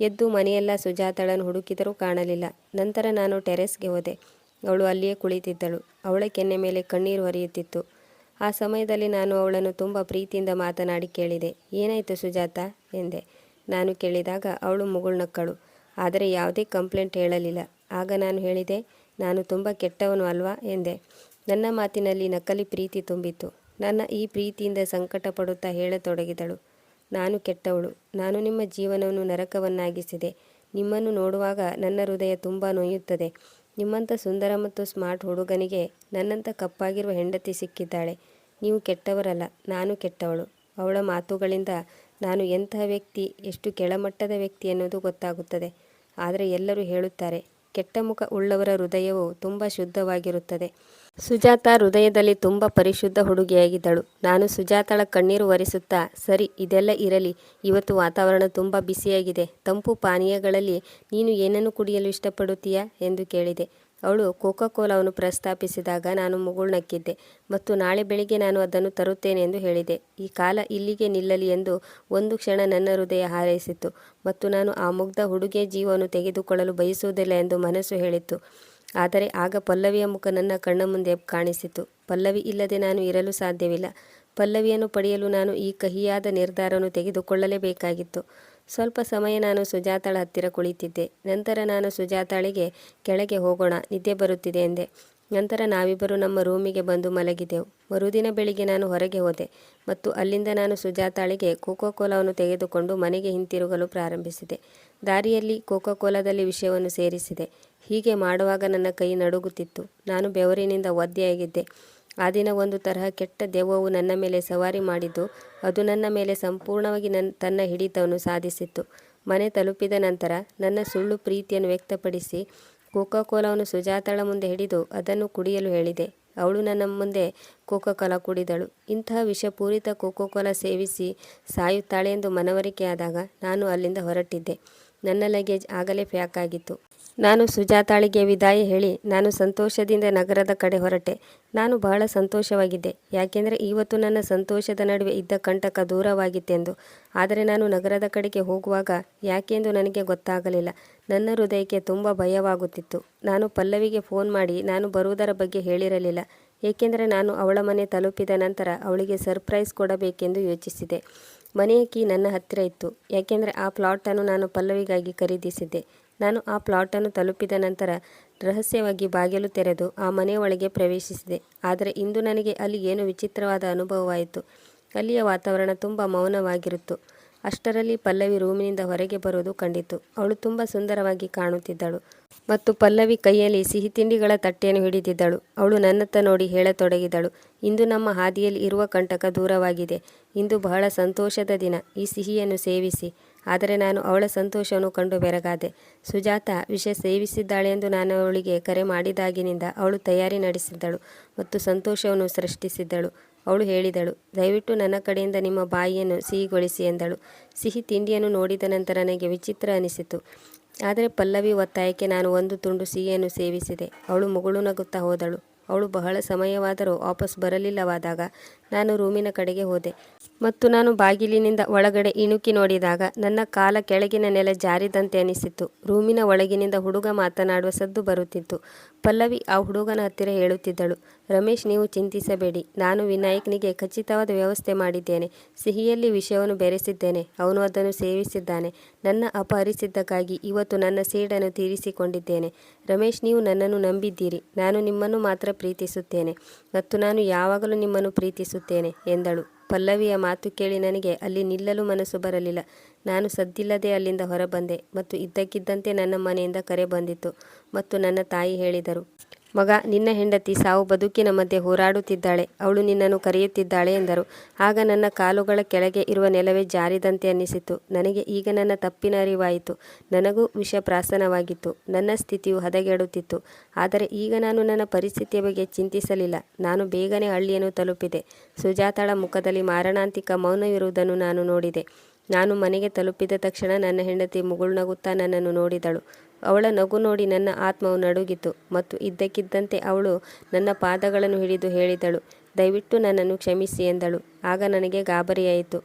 ಎದ್ದು ಮನೆಯೆಲ್ಲ ಸುಜಾತಳನ್ನು ಹುಡುಕಿದರೂ ಕಾಣಲಿಲ್ಲ. ನಂತರ ನಾನು ಟೆರೆಸ್ಗೆ ಹೋದೆ. ಅವಳು ಅಲ್ಲಿಯೇ ಕುಳಿತಿದ್ದಳು. ಅವಳ ಕೆನ್ನೆ ಮೇಲೆ ಕಣ್ಣೀರು ಹರಿಯುತ್ತಿತ್ತು. ಆ ಸಮಯದಲ್ಲಿ ನಾನು ಅವಳನ್ನು ತುಂಬ ಪ್ರೀತಿಯಿಂದ ಮಾತನಾಡಿ ಕೇಳಿದೆ. ಏನಾಯಿತು ಸುಜಾತ? ಎಂದೆ. ನಾನು ಕೇಳಿದಾಗ ಅವಳು ಮುಗುಳ್ನಕ್ಕಳು. ಆದರೆ ಯಾವುದೇ ಕಂಪ್ಲೇಂಟ್ ಹೇಳಲಿಲ್ಲ. ಆಗ ನಾನು ಹೇಳಿದೆ, ನಾನು ತುಂಬ ಕೆಟ್ಟವನು ಅಲ್ವಾ? ಎಂದೆ. ನನ್ನ ಮಾತಿನಲ್ಲಿ ನಕಲಿ ಪ್ರೀತಿ ತುಂಬಿತ್ತು. ನನ್ನ ಈ ಪ್ರೀತಿಯಿಂದ ಸಂಕಟ ಪಡುತ್ತಾ ಹೇಳತೊಡಗಿದಳು. ನಾನು ಕೆಟ್ಟವಳು. ನಾನು ನಿಮ್ಮ ಜೀವನವನ್ನು ನರಕವನ್ನಾಗಿಸಿದೆ. ನಿಮ್ಮನ್ನು ನೋಡುವಾಗ ನನ್ನ ಹೃದಯ ತುಂಬ ನೋಯುತ್ತದೆ. ನಿಮ್ಮಂಥ ಸುಂದರ ಮತ್ತು ಸ್ಮಾರ್ಟ್ ಹುಡುಗನಿಗೆ ನನ್ನಂಥ ಕಪ್ಪಾಗಿರುವ ಹೆಂಡತಿ ಸಿಕ್ಕಿದ್ದಾಳೆ. ನೀವು ಕೆಟ್ಟವರಲ್ಲ. ನಾನು ಕೆಟ್ಟವಳು. ಅವಳ ಮಾತುಗಳಿಂದ ನಾನು ಎಂತಹ ವ್ಯಕ್ತಿ, ಎಷ್ಟು ಕೆಳಮಟ್ಟದ ವ್ಯಕ್ತಿ ಅನ್ನೋದು ಗೊತ್ತಾಗುತ್ತದೆ. ಆದರೆ ಎಲ್ಲರೂ ಹೇಳುತ್ತಾರೆ ಕೆಟ್ಟ ಮುಖ ಉಳ್ಳವರ ಹೃದಯವು ತುಂಬ ಶುದ್ಧವಾಗಿರುತ್ತದೆ. ಸುಜಾತ ಹೃದಯದಲ್ಲಿ ತುಂಬ ಪರಿಶುದ್ಧ ಹುಡುಗಿಯಾಗಿದ್ದಳು. ನಾನು ಸುಜಾತಳ ಕಣ್ಣೀರು ಒರೆಸುತ್ತಾ, ಸರಿ, ಇದೆಲ್ಲ ಇರಲಿ. ಇವತ್ತು ವಾತಾವರಣ ತುಂಬ ಬಿಸಿಯಾಗಿದೆ. ತಂಪು ಪಾನೀಯಗಳಲ್ಲಿ ನೀನು ಏನನ್ನು ಕುಡಿಯಲು ಇಷ್ಟಪಡುತ್ತೀಯಾ? ಎಂದು ಕೇಳಿದೆ. ಅವಳು ಕೋಕಾ ಕೋಲಾವನ್ನು ಪ್ರಸ್ತಾಪಿಸಿದಾಗ ನಾನು ಮುಗುಳ್ನಕ್ಕಿದ್ದೆ ಮತ್ತು ನಾಳೆ ಬೆಳಿಗ್ಗೆ ನಾನು ಅದನ್ನು ತರುತ್ತೇನೆ ಎಂದು ಹೇಳಿದೆ. ಈ ಕಾಲ ಇಲ್ಲಿಗೆ ನಿಲ್ಲಲಿ ಎಂದು ಒಂದು ಕ್ಷಣ ನನ್ನ ಹೃದಯ ಹಾರೈಸಿತ್ತು ಮತ್ತು ನಾನು ಆ ಮುಗ್ಧ ಹುಡುಗಿಯ ಜೀವವನ್ನು ತೆಗೆದುಕೊಳ್ಳಲು ಬಯಸುವುದಿಲ್ಲ ಎಂದು ಮನಸ್ಸು ಹೇಳಿತ್ತು. ಆದರೆ ಆಗ ಪಲ್ಲವಿಯ ಮುಖ ನನ್ನ ಕಣ್ಣ ಮುಂದೆ ಕಾಣಿಸಿತು. ಪಲ್ಲವಿ ಇಲ್ಲದೆ ನಾನು ಇರಲು ಸಾಧ್ಯವಿಲ್ಲ. ಪಲ್ಲವಿಯನ್ನು ಪಡೆಯಲು ನಾನು ಈ ಕಹಿಯಾದ ನಿರ್ಧಾರವನ್ನು ತೆಗೆದುಕೊಳ್ಳಲೇಬೇಕಾಗಿತ್ತು. ಸ್ವಲ್ಪ ಸಮಯ ನಾನು ಸುಜಾತಾಳ ಹತ್ತಿರ ಕುಳಿತಿದ್ದೆ. ನಂತರ ನಾನು ಸುಜಾತಾಳಿಗೆ, ಕೆಳಗೆ ಹೋಗೋಣ, ನಿದ್ದೆ ಬರುತ್ತಿದೆ ಎಂದೆ. ನಂತರ ನಾವಿಬ್ಬರು ನಮ್ಮ ರೂಮಿಗೆ ಬಂದು ಮಲಗಿದೆವು. ಮರುದಿನ ಬೆಳಿಗ್ಗೆ ನಾನು ಹೊರಗೆ ಹೋದೆ ಮತ್ತು ಅಲ್ಲಿಂದ ನಾನು ಸುಜಾತಾಳಿಗೆ ಕೋಕೋ ಕೋಲಾವನ್ನು ತೆಗೆದುಕೊಂಡು ಮನೆಗೆ ಹಿಂತಿರುಗಲು ಪ್ರಾರಂಭಿಸಿದೆ. ದಾರಿಯಲ್ಲಿ ಕೋಕೋ ಕೋಲಾದಲ್ಲಿ ವಿಷಯವನ್ನು ಸೇರಿಸಿದೆ. ಹೀಗೆ ಮಾಡುವಾಗ ನನ್ನ ಕೈ ನಡುಗುತ್ತಿತ್ತು. ನಾನು ಬೆವರಿನಿಂದ ಒದ್ದೆಯಾಗಿದ್ದೆ. ಆ ದಿನ ಒಂದು ತರಹ ಕೆಟ್ಟ ದೆವ್ವವು ನನ್ನ ಮೇಲೆ ಸವಾರಿ ಮಾಡಿದ್ದು, ಅದು ನನ್ನ ಮೇಲೆ ಸಂಪೂರ್ಣವಾಗಿ ನನ್ನ ತನ್ನ ಹಿಡಿತವನ್ನು ಸಾಧಿಸಿತ್ತು. ಮನೆ ತಲುಪಿದ ನಂತರ ನನ್ನ ಸುಳ್ಳು ಪ್ರೀತಿಯನ್ನು ವ್ಯಕ್ತಪಡಿಸಿ ಕೋಕಾ ಕೋಲಾವನ್ನು ಸುಜಾತಳ ಮುಂದೆ ಹಿಡಿದು ಅದನ್ನು ಕುಡಿಯಲು ಹೇಳಿದೆ. ಅವಳು ನನ್ನ ಮುಂದೆ ಕೋಕೋ ಕೋಲಾ ಕುಡಿದಳು. ಇಂತಹ ವಿಷಪೂರಿತ ಕೋಕೋ ಕೋಲಾ ಸೇವಿಸಿ ಸಾಯುತ್ತಾಳೆ ಎಂದು ಮನವರಿಕೆಯಾದಾಗ ನಾನು ಅಲ್ಲಿಂದ ಹೊರಟಿದ್ದೆ. ನನ್ನ ಲಗೇಜ್ ಆಗಲೇ ಪ್ಯಾಕ್ ಆಗಿತ್ತು. ನಾನು ಸುಜಾತಾಳಿಗೆ ವಿದಾಯ ಹೇಳಿ ನಾನು ಸಂತೋಷದಿಂದ ನಗರದ ಕಡೆ ಹೊರಟೆ. ನಾನು ಬಹಳ ಸಂತೋಷವಾಗಿದ್ದೆ. ಯಾಕೆಂದರೆ ಇವತ್ತು ನನ್ನ ಸಂತೋಷದ ನಡುವೆ ಇದ್ದ ಕಂಟಕ ದೂರವಾಗಿತ್ತೆಂದು. ಆದರೆ ನಾನು ನಗರದ ಕಡೆಗೆ ಹೋಗುವಾಗ ಯಾಕೆಂದು ನನಗೆ ಗೊತ್ತಾಗಲಿಲ್ಲ. ನನ್ನ ಹೃದಯಕ್ಕೆ ತುಂಬ ಭಯವಾಗುತ್ತಿತ್ತು. ನಾನು ಪಲ್ಲವಿಗೆ ಫೋನ್ ಮಾಡಿ ನಾನು ಬರುವುದರ ಬಗ್ಗೆ ಹೇಳಿರಲಿಲ್ಲ. ಏಕೆಂದರೆ ನಾನು ಅವಳ ಮನೆ ತಲುಪಿದ ನಂತರ ಅವಳಿಗೆ ಸರ್ಪ್ರೈಸ್ ಕೊಡಬೇಕೆಂದು ಯೋಚಿಸಿದೆ ಮನೆಯ ಕೀ ನನ್ನ ಹತ್ತಿರ ಇತ್ತು. ಯಾಕೆಂದರೆ ಆ ಪ್ಲಾಟನ್ನು ನಾನು ಪಲ್ಲವಿಗಾಗಿ ಖರೀದಿಸಿದ್ದೆ. ನಾನು ಆ ಪ್ಲಾಟನ್ನು ತಲುಪಿದ ನಂತರ ರಹಸ್ಯವಾಗಿ ಬಾಗಿಲು ತೆರೆದು ಆ ಮನೆಯ ಒಳಗೆ ಪ್ರವೇಶಿಸಿದೆ. ಆದರೆ ಇಂದು ನನಗೆ ಅಲ್ಲಿ ಏನು ವಿಚಿತ್ರವಾದ ಅನುಭವವಾಯಿತು. ಅಲ್ಲಿಯ ವಾತಾವರಣ ತುಂಬ ಮೌನವಾಗಿರುತ್ತು. ಅಷ್ಟರಲ್ಲಿ ಪಲ್ಲವಿ ರೂಮಿನಿಂದ ಹೊರಗೆ ಬರುವುದು ಕಂಡಿತು. ಅವಳು ತುಂಬ ಸುಂದರವಾಗಿ ಕಾಣುತ್ತಿದ್ದಳು ಮತ್ತು ಪಲ್ಲವಿ ಕೈಯಲ್ಲಿ ಸಿಹಿ ತಿಂಡಿಗಳ ತಟ್ಟೆಯನ್ನು ಹಿಡಿದಿದ್ದಳು. ಅವಳು ನನ್ನತ್ತ ನೋಡಿ ಹೇಳತೊಡಗಿದಳು. ಇಂದು ನಮ್ಮ ಹಾದಿಯಲ್ಲಿ ಇರುವ ಕಂಟಕ ದೂರವಾಗಿದೆ. ಇಂದು ಬಹಳ ಸಂತೋಷದ ದಿನ. ಈ ಸಿಹಿಯನ್ನು ಸೇವಿಸಿ. ಆದರೆ ನಾನು ಅವಳ ಸಂತೋಷವನ್ನು ಕಂಡು ಬೆರಗಾದೆ. ಸುಜಾತ ವಿಷ ಸೇವಿಸಿದ್ದಾಳೆ ಎಂದು ನಾನು ಅವಳಿಗೆ ಕರೆ ಮಾಡಿದಾಗಿನಿಂದ ಅವಳು ತಯಾರಿ ನಡೆಸಿದ್ದಳು ಮತ್ತು ಸಂತೋಷವನ್ನು ಸೃಷ್ಟಿಸಿದ್ದಳು. ಅವಳು ಹೇಳಿದಳು, ದಯವಿಟ್ಟು ನನ್ನ ಕಡೆಯಿಂದ ನಿಮ್ಮ ಬಾಯಿಯನ್ನು ಸಿಹಿಗೊಳಿಸಿ ಎಂದಳು. ಸಿಹಿ ತಿಂಡಿಯನ್ನು ನೋಡಿದ ನಂತರ ನನಗೆ ವಿಚಿತ್ರ ಅನಿಸಿತು. ಆದರೆ ಪಲ್ಲವಿ ಒತ್ತಾಯಕ್ಕೆ ನಾನು ಒಂದು ತುಂಡು ಸಿಹಿಯನ್ನು ಸೇವಿಸಿದೆ. ಅವಳು ಮುಗುಳು ನಗುತ್ತಾ ಹೋದಳು. ಅವಳು ಬಹಳ ಸಮಯವಾದರೂ ವಾಪಸ್ ಬರಲಿಲ್ಲವಾದಾಗ ನಾನು ರೂಮಿನ ಕಡೆಗೆ ಹೋದೆ. ಮತ್ತು ನಾನು ಬಾಗಿಲಿನಿಂದ ಒಳಗಡೆ ಇಣುಕಿ ನೋಡಿದಾಗ ನನ್ನ ಕಾಲ ಕೆಳಗಿನ ನೆಲ ಜಾರಿದಂತೆ ಅನಿಸಿತು. ರೂಮಿನ ಒಳಗಿನಿಂದ ಹುಡುಗ ಮಾತನಾಡುವ ಸದ್ದು ಬರುತ್ತಿತ್ತು. ಪಲ್ಲವಿ ಆ ಹುಡುಗನ ಹತ್ತಿರ ಹೇಳುತ್ತಿದ್ದಳು ರಮೇಶ್, ನೀವು ಚಿಂತಿಸಬೇಡಿ. ನಾನು ವಿನಾಯಕ್ನಿಗೆ ಖಚಿತವಾದ ವ್ಯವಸ್ಥೆ ಮಾಡಿದ್ದೇನೆ. ಸಿಹಿಯಲ್ಲಿ ವಿಷಯವನ್ನು ಬೆರೆಸಿದ್ದೇನೆ. ಅವನು ಅದನ್ನು ಸೇವಿಸಿದ್ದಾನೆ. ನನ್ನ ಅಪಹರಿಸಿದ್ದಕ್ಕಾಗಿ ಇವತ್ತು ನನ್ನ ಸೇಡನ್ನು ತೀರಿಸಿಕೊಂಡಿದ್ದೇನೆ. ರಮೇಶ್, ನೀವು ನನ್ನನ್ನು ನಂಬಿದ್ದೀರಿ. ನಾನು ನಿಮ್ಮನ್ನು ಮಾತ್ರ ಪ್ರೀತಿಸುತ್ತೇನೆ. ಮತ್ತು ನಾನು ಯಾವಾಗಲೂ ನಿಮ್ಮನ್ನು ಪ್ರೀತಿಸುತ್ತೇನೆ, ಎಂದಳು. ಪಲ್ಲವಿಯ ಮಾತು ಕೇಳಿ ನನಗೆ ಅಲ್ಲಿ ನಿಲ್ಲಲು ಮನಸ್ಸು ಬರಲಿಲ್ಲ. ನಾನು ಸದ್ದಿಲ್ಲದೆ ಅಲ್ಲಿಂದ ಹೊರಬಂದೆ ಮತ್ತು ಇದ್ದಕ್ಕಿದ್ದಂತೆ ನನ್ನ ಮನೆಯಿಂದ ಕರೆ ಬಂದಿತು ಮತ್ತು ನನ್ನ ತಾಯಿ ಹೇಳಿದರು. ಮಗ, ನಿನ್ನ ಹೆಂಡತಿ ಸಾವು ಬದುಕಿನ ಮಧ್ಯೆ ಹೋರಾಡುತ್ತಿದ್ದಾಳೆ, ಅವಳು ನಿನ್ನನ್ನು ಕರೆಯುತ್ತಿದ್ದಾಳೆ ಎಂದರು. ಆಗ ನನ್ನ ಕಾಲುಗಳ ಕೆಳಗೆ ಇರುವ ನೆಲವೇ ಜಾರಿದಂತೆ ಅನ್ನಿಸಿತು. ನನಗೆ ಈಗ ನನ್ನ ತಪ್ಪಿನ ಅರಿವಾಯಿತು. ನನಗೂ ವಿಷ ಪ್ರಾಸನವಾಗಿತ್ತು ನನ್ನ ಸ್ಥಿತಿಯು ಹದಗೆಡುತ್ತಿತ್ತು. ಆದರೆ ಈಗ ನಾನು ನನ್ನ ಪರಿಸ್ಥಿತಿಯ ಬಗ್ಗೆ ಚಿಂತಿಸಲಿಲ್ಲ. ನಾನು ಬೇಗನೆ ಹಳ್ಳಿಯನ್ನು ತಲುಪಿದೆ. ಸುಜಾತಾಳ ಮುಖದಲ್ಲಿ ಮಾರಣಾಂತಿಕ ಮೌನವಿರುವುದನ್ನು ನಾನು ನೋಡಿದೆ. ನಾನು ಮನೆಗೆ ತಲುಪಿದ ತಕ್ಷಣ ನನ್ನ ಹೆಂಡತಿ ಮುಗುಳ್ನಗುತ್ತಾ ನನ್ನನ್ನು ನೋಡಿದಳು. ಅವಳ ನಗು ನೋಡಿ ನನ್ನ ಆತ್ಮವು ನಡುಗಿತು ಮತ್ತು ಇದ್ದಕ್ಕಿದ್ದಂತೆ ಅವಳು ನನ್ನ ಪಾದಗಳನ್ನು ಹಿಡಿದು ಹೇಳಿದಳು, ದಯವಿಟ್ಟು ನನ್ನನ್ನು ಕ್ಷಮಿಸಿ ಎಂದಳು. ಆಗ ನನಗೆ ಗಾಬರಿಯಾಯಿತು.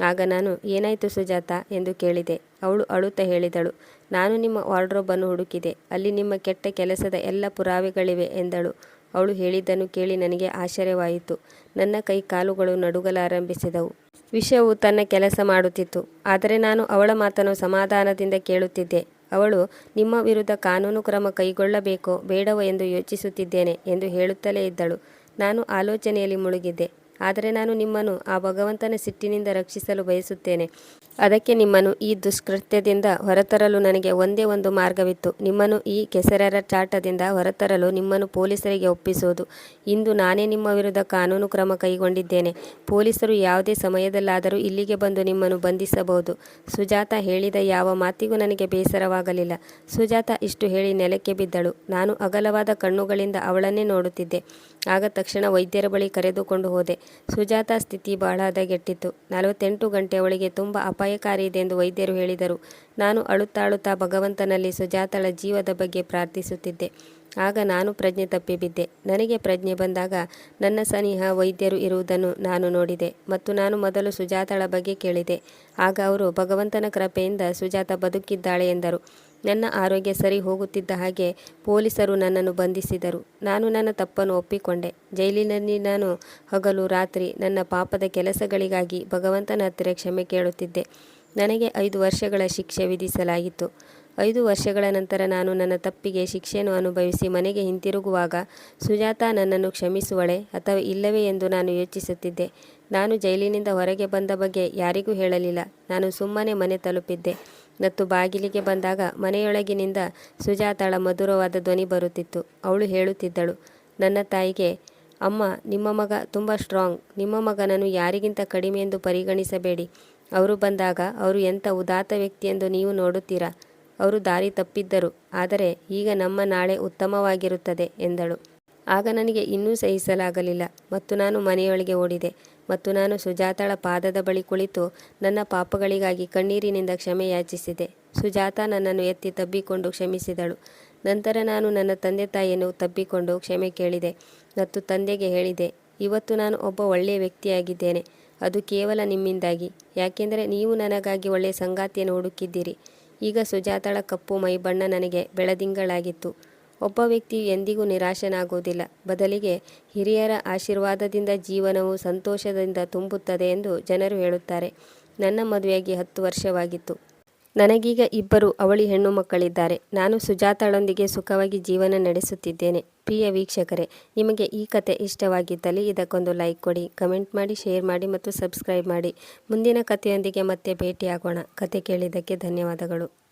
ಆಗ ನಾನು, ಏನಾಯಿತು ಸುಜಾತ? ಎಂದು ಕೇಳಿದೆ. ಅವಳು ಅಳುತ್ತಾ ಹೇಳಿದಳು, ನಾನು ನಿಮ್ಮ ವಾರ್ಡ್ರೋಬನ್ನು ಹುಡುಕಿದೆ. ಅಲ್ಲಿ ನಿಮ್ಮ ಕೆಟ್ಟ ಕೆಲಸದ ಎಲ್ಲ ಪುರಾವೆಗಳಿವೆ ಎಂದಳು. ಅವಳು ಹೇಳಿದ್ದನ್ನು ಕೇಳಿ ನನಗೆ ಆಶ್ಚರ್ಯವಾಯಿತು. ನನ್ನ ಕೈ ಕಾಲುಗಳು ನಡುಗಲಾರಂಭಿಸಿದವು. ವಿಷಯವು ತನ್ನ ಕೆಲಸ ಮಾಡುತ್ತಿತ್ತು. ಆದರೆ ನಾನು ಅವಳ ಮಾತನ್ನು ಸಮಾಧಾನದಿಂದ ಕೇಳುತ್ತಿದ್ದೆ. ಅವಳು, ನಿಮ್ಮ ವಿರುದ್ಧ ಕಾನೂನು ಕ್ರಮ ಕೈಗೊಳ್ಳಬೇಕೋ ಬೇಡವೋ ಎಂದು ಯೋಚಿಸುತ್ತಿದ್ದೇನೆ ಎಂದು ಹೇಳುತ್ತಲೇ ಇದ್ದಳು. ನಾನು ಆಲೋಚನೆಯಲ್ಲಿ ಮುಳುಗಿದ್ದೆ. ಆದರೆ ನಾನು ನಿಮ್ಮನ್ನು ಆ ಭಗವಂತನ ಸಿಟ್ಟಿನಿಂದ ರಕ್ಷಿಸಲು ಬಯಸುತ್ತೇನೆ. ಅದಕ್ಕೆ ನಿಮ್ಮನ್ನು ಈ ದುಷ್ಕೃತ್ಯದಿಂದ ಹೊರತರಲು ನನಗೆ ಒಂದೇ ಒಂದು ಮಾರ್ಗವಿತ್ತು. ನಿಮ್ಮನ್ನು ಈ ಕೆಸರರ ಚಾಟದಿಂದ ಹೊರತರಲು ನಿಮ್ಮನ್ನು ಪೊಲೀಸರಿಗೆ ಒಪ್ಪಿಸುವುದು. ಇಂದು ನಾನೇ ನಿಮ್ಮ ವಿರುದ್ಧ ಕಾನೂನು ಕ್ರಮ ಕೈಗೊಂಡಿದ್ದೇನೆ. ಪೊಲೀಸರು ಯಾವುದೇ ಸಮಯದಲ್ಲಾದರೂ ಇಲ್ಲಿಗೆ ಬಂದು ನಿಮ್ಮನ್ನು ಬಂಧಿಸಬಹುದು. ಸುಜಾತ ಹೇಳಿದ ಯಾವ ಮಾತಿಗೂ ನನಗೆ ಬೇಸರವಾಗಲಿಲ್ಲ. ಸುಜಾತ ಇಷ್ಟು ಹೇಳಿ ನೆಲಕ್ಕೆ ಬಿದ್ದಳು. ನಾನು ಅಗಲವಾದ ಕಣ್ಣುಗಳಿಂದ ಅವಳನ್ನೇ ನೋಡುತ್ತಿದ್ದೆ. ಆಗ ತಕ್ಷಣ ವೈದ್ಯರ ಬಳಿ ಕರೆದುಕೊಂಡು ಹೋದೆ. ಸುಜಾತ ಸ್ಥಿತಿ ಬಹಳ ಹದಗೆಟ್ಟಿತ್ತು. ನಲವತ್ತೆಂಟು ಗಂಟೆ ಒಳಗೆ ತುಂಬ ಅಪಾಯಕಾರಿ ಇದೆ ಎಂದು ವೈದ್ಯರು ಹೇಳಿದರು. ನಾನು ಅಳುತ್ತಾಳುತ್ತಾ ಅಳುತ್ತಾ ಭಗವಂತನಲ್ಲಿ ಸುಜಾತಳ ಜೀವದ ಬಗ್ಗೆ ಪ್ರಾರ್ಥಿಸುತ್ತಿದ್ದೆ. ಆಗ ನಾನು ಪ್ರಜ್ಞೆ ತಪ್ಪಿ ಬಿದ್ದೆ ನನಗೆ ಪ್ರಜ್ಞೆ ಬಂದಾಗ ನನ್ನ ಸನಿಹ ವೈದ್ಯರು ಇರುವುದನ್ನು ನಾನು ನೋಡಿದೆ ಮತ್ತು ನಾನು ಮೊದಲು ಸುಜಾತಳ ಬಗ್ಗೆ ಕೇಳಿದೆ. ಆಗ ಅವರು ಭಗವಂತನ ಕೃಪೆಯಿಂದ ಸುಜಾತ ಬದುಕಿದ್ದಾಳೆ ಎಂದರು. ನನ್ನ ಆರೋಗ್ಯ ಸರಿ ಹೋಗುತ್ತಿದ್ದ ಹಾಗೆ ಪೊಲೀಸರು ನನ್ನನ್ನು ಬಂಧಿಸಿದರು. ನಾನು ನನ್ನ ತಪ್ಪನ್ನು ಒಪ್ಪಿಕೊಂಡೆ. ಜೈಲಿನಲ್ಲಿ ನಾನು ಹಗಲು ರಾತ್ರಿ ನನ್ನ ಪಾಪದ ಕೆಲಸಗಳಿಗಾಗಿ ಭಗವಂತನ ಹತ್ತಿರ ಕ್ಷಮೆ ಕೇಳುತ್ತಿದ್ದೆ. ನನಗೆ ಐದು ವರ್ಷಗಳ ಶಿಕ್ಷೆ ವಿಧಿಸಲಾಗಿತ್ತು ಐದು ವರ್ಷಗಳ ನಂತರ ನಾನು ನನ್ನ ತಪ್ಪಿಗೆ ಶಿಕ್ಷೆಯನ್ನು ಅನುಭವಿಸಿ ಮನೆಗೆ ಹಿಂತಿರುಗುವಾಗ ಸುಜಾತ ನನ್ನನ್ನು ಕ್ಷಮಿಸುವಳೆ ಅಥವಾ ಇಲ್ಲವೇ ಎಂದು ನಾನು ಯೋಚಿಸುತ್ತಿದ್ದೆ. ನಾನು ಜೈಲಿನಿಂದ ಹೊರಗೆ ಬಂದ ಬಗ್ಗೆ ಯಾರಿಗೂ ಹೇಳಲಿಲ್ಲ. ನಾನು ಸುಮ್ಮನೆ ಮನೆ ತಲುಪಿದ್ದೆ. ಮತ್ತು ಬಾಗಿಲಿಗೆ ಬಂದಾಗ ಮನೆಯೊಳಗಿನಿಂದ ಸುಜಾತಳ ಮಧುರವಾದ ಧ್ವನಿ ಬರುತ್ತಿತ್ತು. ಅವಳು ಹೇಳುತ್ತಿದ್ದಳು, ನನ್ನ ತಾಯಿಗೆ, ಅಮ್ಮ, ನಿಮ್ಮ ಮಗ ತುಂಬ ಸ್ಟ್ರಾಂಗ್ ನಿಮ್ಮ ಮಗನನ್ನು ಯಾರಿಗಿಂತ ಕಡಿಮೆ ಎಂದು ಪರಿಗಣಿಸಬೇಡಿ. ಅವರು ಬಂದಾಗ ಅವರು ಎಂಥ ಉದಾತ್ತ ವ್ಯಕ್ತಿ ಎಂದು ನೀವು ನೋಡುತ್ತೀರಾ? ಅವರು ದಾರಿ ತಪ್ಪಿದ್ದರು, ಆದರೆ ಈಗ ನಮ್ಮ ನಾಳೆ ಉತ್ತಮವಾಗಿರುತ್ತದೆ ಎಂದಳು. ಆಗ ನನಗೆ ಇನ್ನೂ ಸಹಿಸಲಾಗಲಿಲ್ಲ ಮತ್ತು ನಾನು ಮನೆಯೊಳಗೆ ಓಡಿದೆ. ಮತ್ತು ನಾನು ಸುಜಾತಳ ಪಾದದ ಬಳಿ ಕುಳಿತು ನನ್ನ ಪಾಪಗಳಿಗಾಗಿ ಕಣ್ಣೀರಿನಿಂದ ಕ್ಷಮೆ ಯಾಚಿಸಿದೆ. ಸುಜಾತ ನನ್ನನ್ನು ಎತ್ತಿ ತಬ್ಬಿಕೊಂಡು ಕ್ಷಮಿಸಿದಳು. ನಂತರ ನಾನು ನನ್ನ ತಂದೆ ತಾಯಿಯನ್ನು ತಬ್ಬಿಕೊಂಡು ಕ್ಷಮೆ ಕೇಳಿದೆ ಮತ್ತು ತಂದೆಗೆ ಹೇಳಿದೆ, ಇವತ್ತು ನಾನು ಒಬ್ಬ ಒಳ್ಳೆಯ ವ್ಯಕ್ತಿಯಾಗಿದ್ದೇನೆ. ಅದು ಕೇವಲ ನಿಮ್ಮಿಂದಾಗಿ. ಯಾಕೆಂದರೆ ನೀವು ನನಗಾಗಿ ಒಳ್ಳೆಯ ಸಂಗಾತಿಯನ್ನು ಹುಡುಕಿದ್ದೀರಿ. ಈಗ ಸುಜಾತಳ ಕಪ್ಪು ಮೈ ಬಣ್ಣ ನನಗೆ ಬೆಳದಿಂಗಳಾಗಿತ್ತು. ಒಬ್ಬ ವ್ಯಕ್ತಿಯು ಎಂದಿಗೂ ನಿರಾಶನಾಗುವುದಿಲ್ಲ. ಬದಲಿಗೆ ಹಿರಿಯರ ಆಶೀರ್ವಾದದಿಂದ ಜೀವನವು ಸಂತೋಷದಿಂದ ತುಂಬುತ್ತದೆ ಎಂದು ಜನರು ಹೇಳುತ್ತಾರೆ. ನನ್ನ ಮದುವೆಯಾಗಿ ಹತ್ತು ವರ್ಷವಾಗಿತ್ತು. ನನಗೀಗ ಇಬ್ಬರು ಅವಳಿ ಹೆಣ್ಣು ಮಕ್ಕಳಿದ್ದಾರೆ. ನಾನು ಸುಜಾತಳೊಂದಿಗೆ ಸುಖವಾಗಿ ಜೀವನ ನಡೆಸುತ್ತಿದ್ದೇನೆ. ಪ್ರಿಯ ವೀಕ್ಷಕರೇ, ನಿಮಗೆ ಈ ಕತೆ ಇಷ್ಟವಾಗಿದ್ದಲ್ಲಿ ಇದಕ್ಕೊಂದು ಲೈಕ್ ಕೊಡಿ, ಕಮೆಂಟ್ ಮಾಡಿ, ಶೇರ್ ಮಾಡಿ ಮತ್ತು ಸಬ್ಸ್ಕ್ರೈಬ್ ಮಾಡಿ. ಮುಂದಿನ ಕಥೆಯೊಂದಿಗೆ ಮತ್ತೆ ಭೇಟಿಯಾಗೋಣ. ಕತೆ ಕೇಳಿದ್ದಕ್ಕೆ ಧನ್ಯವಾದಗಳು.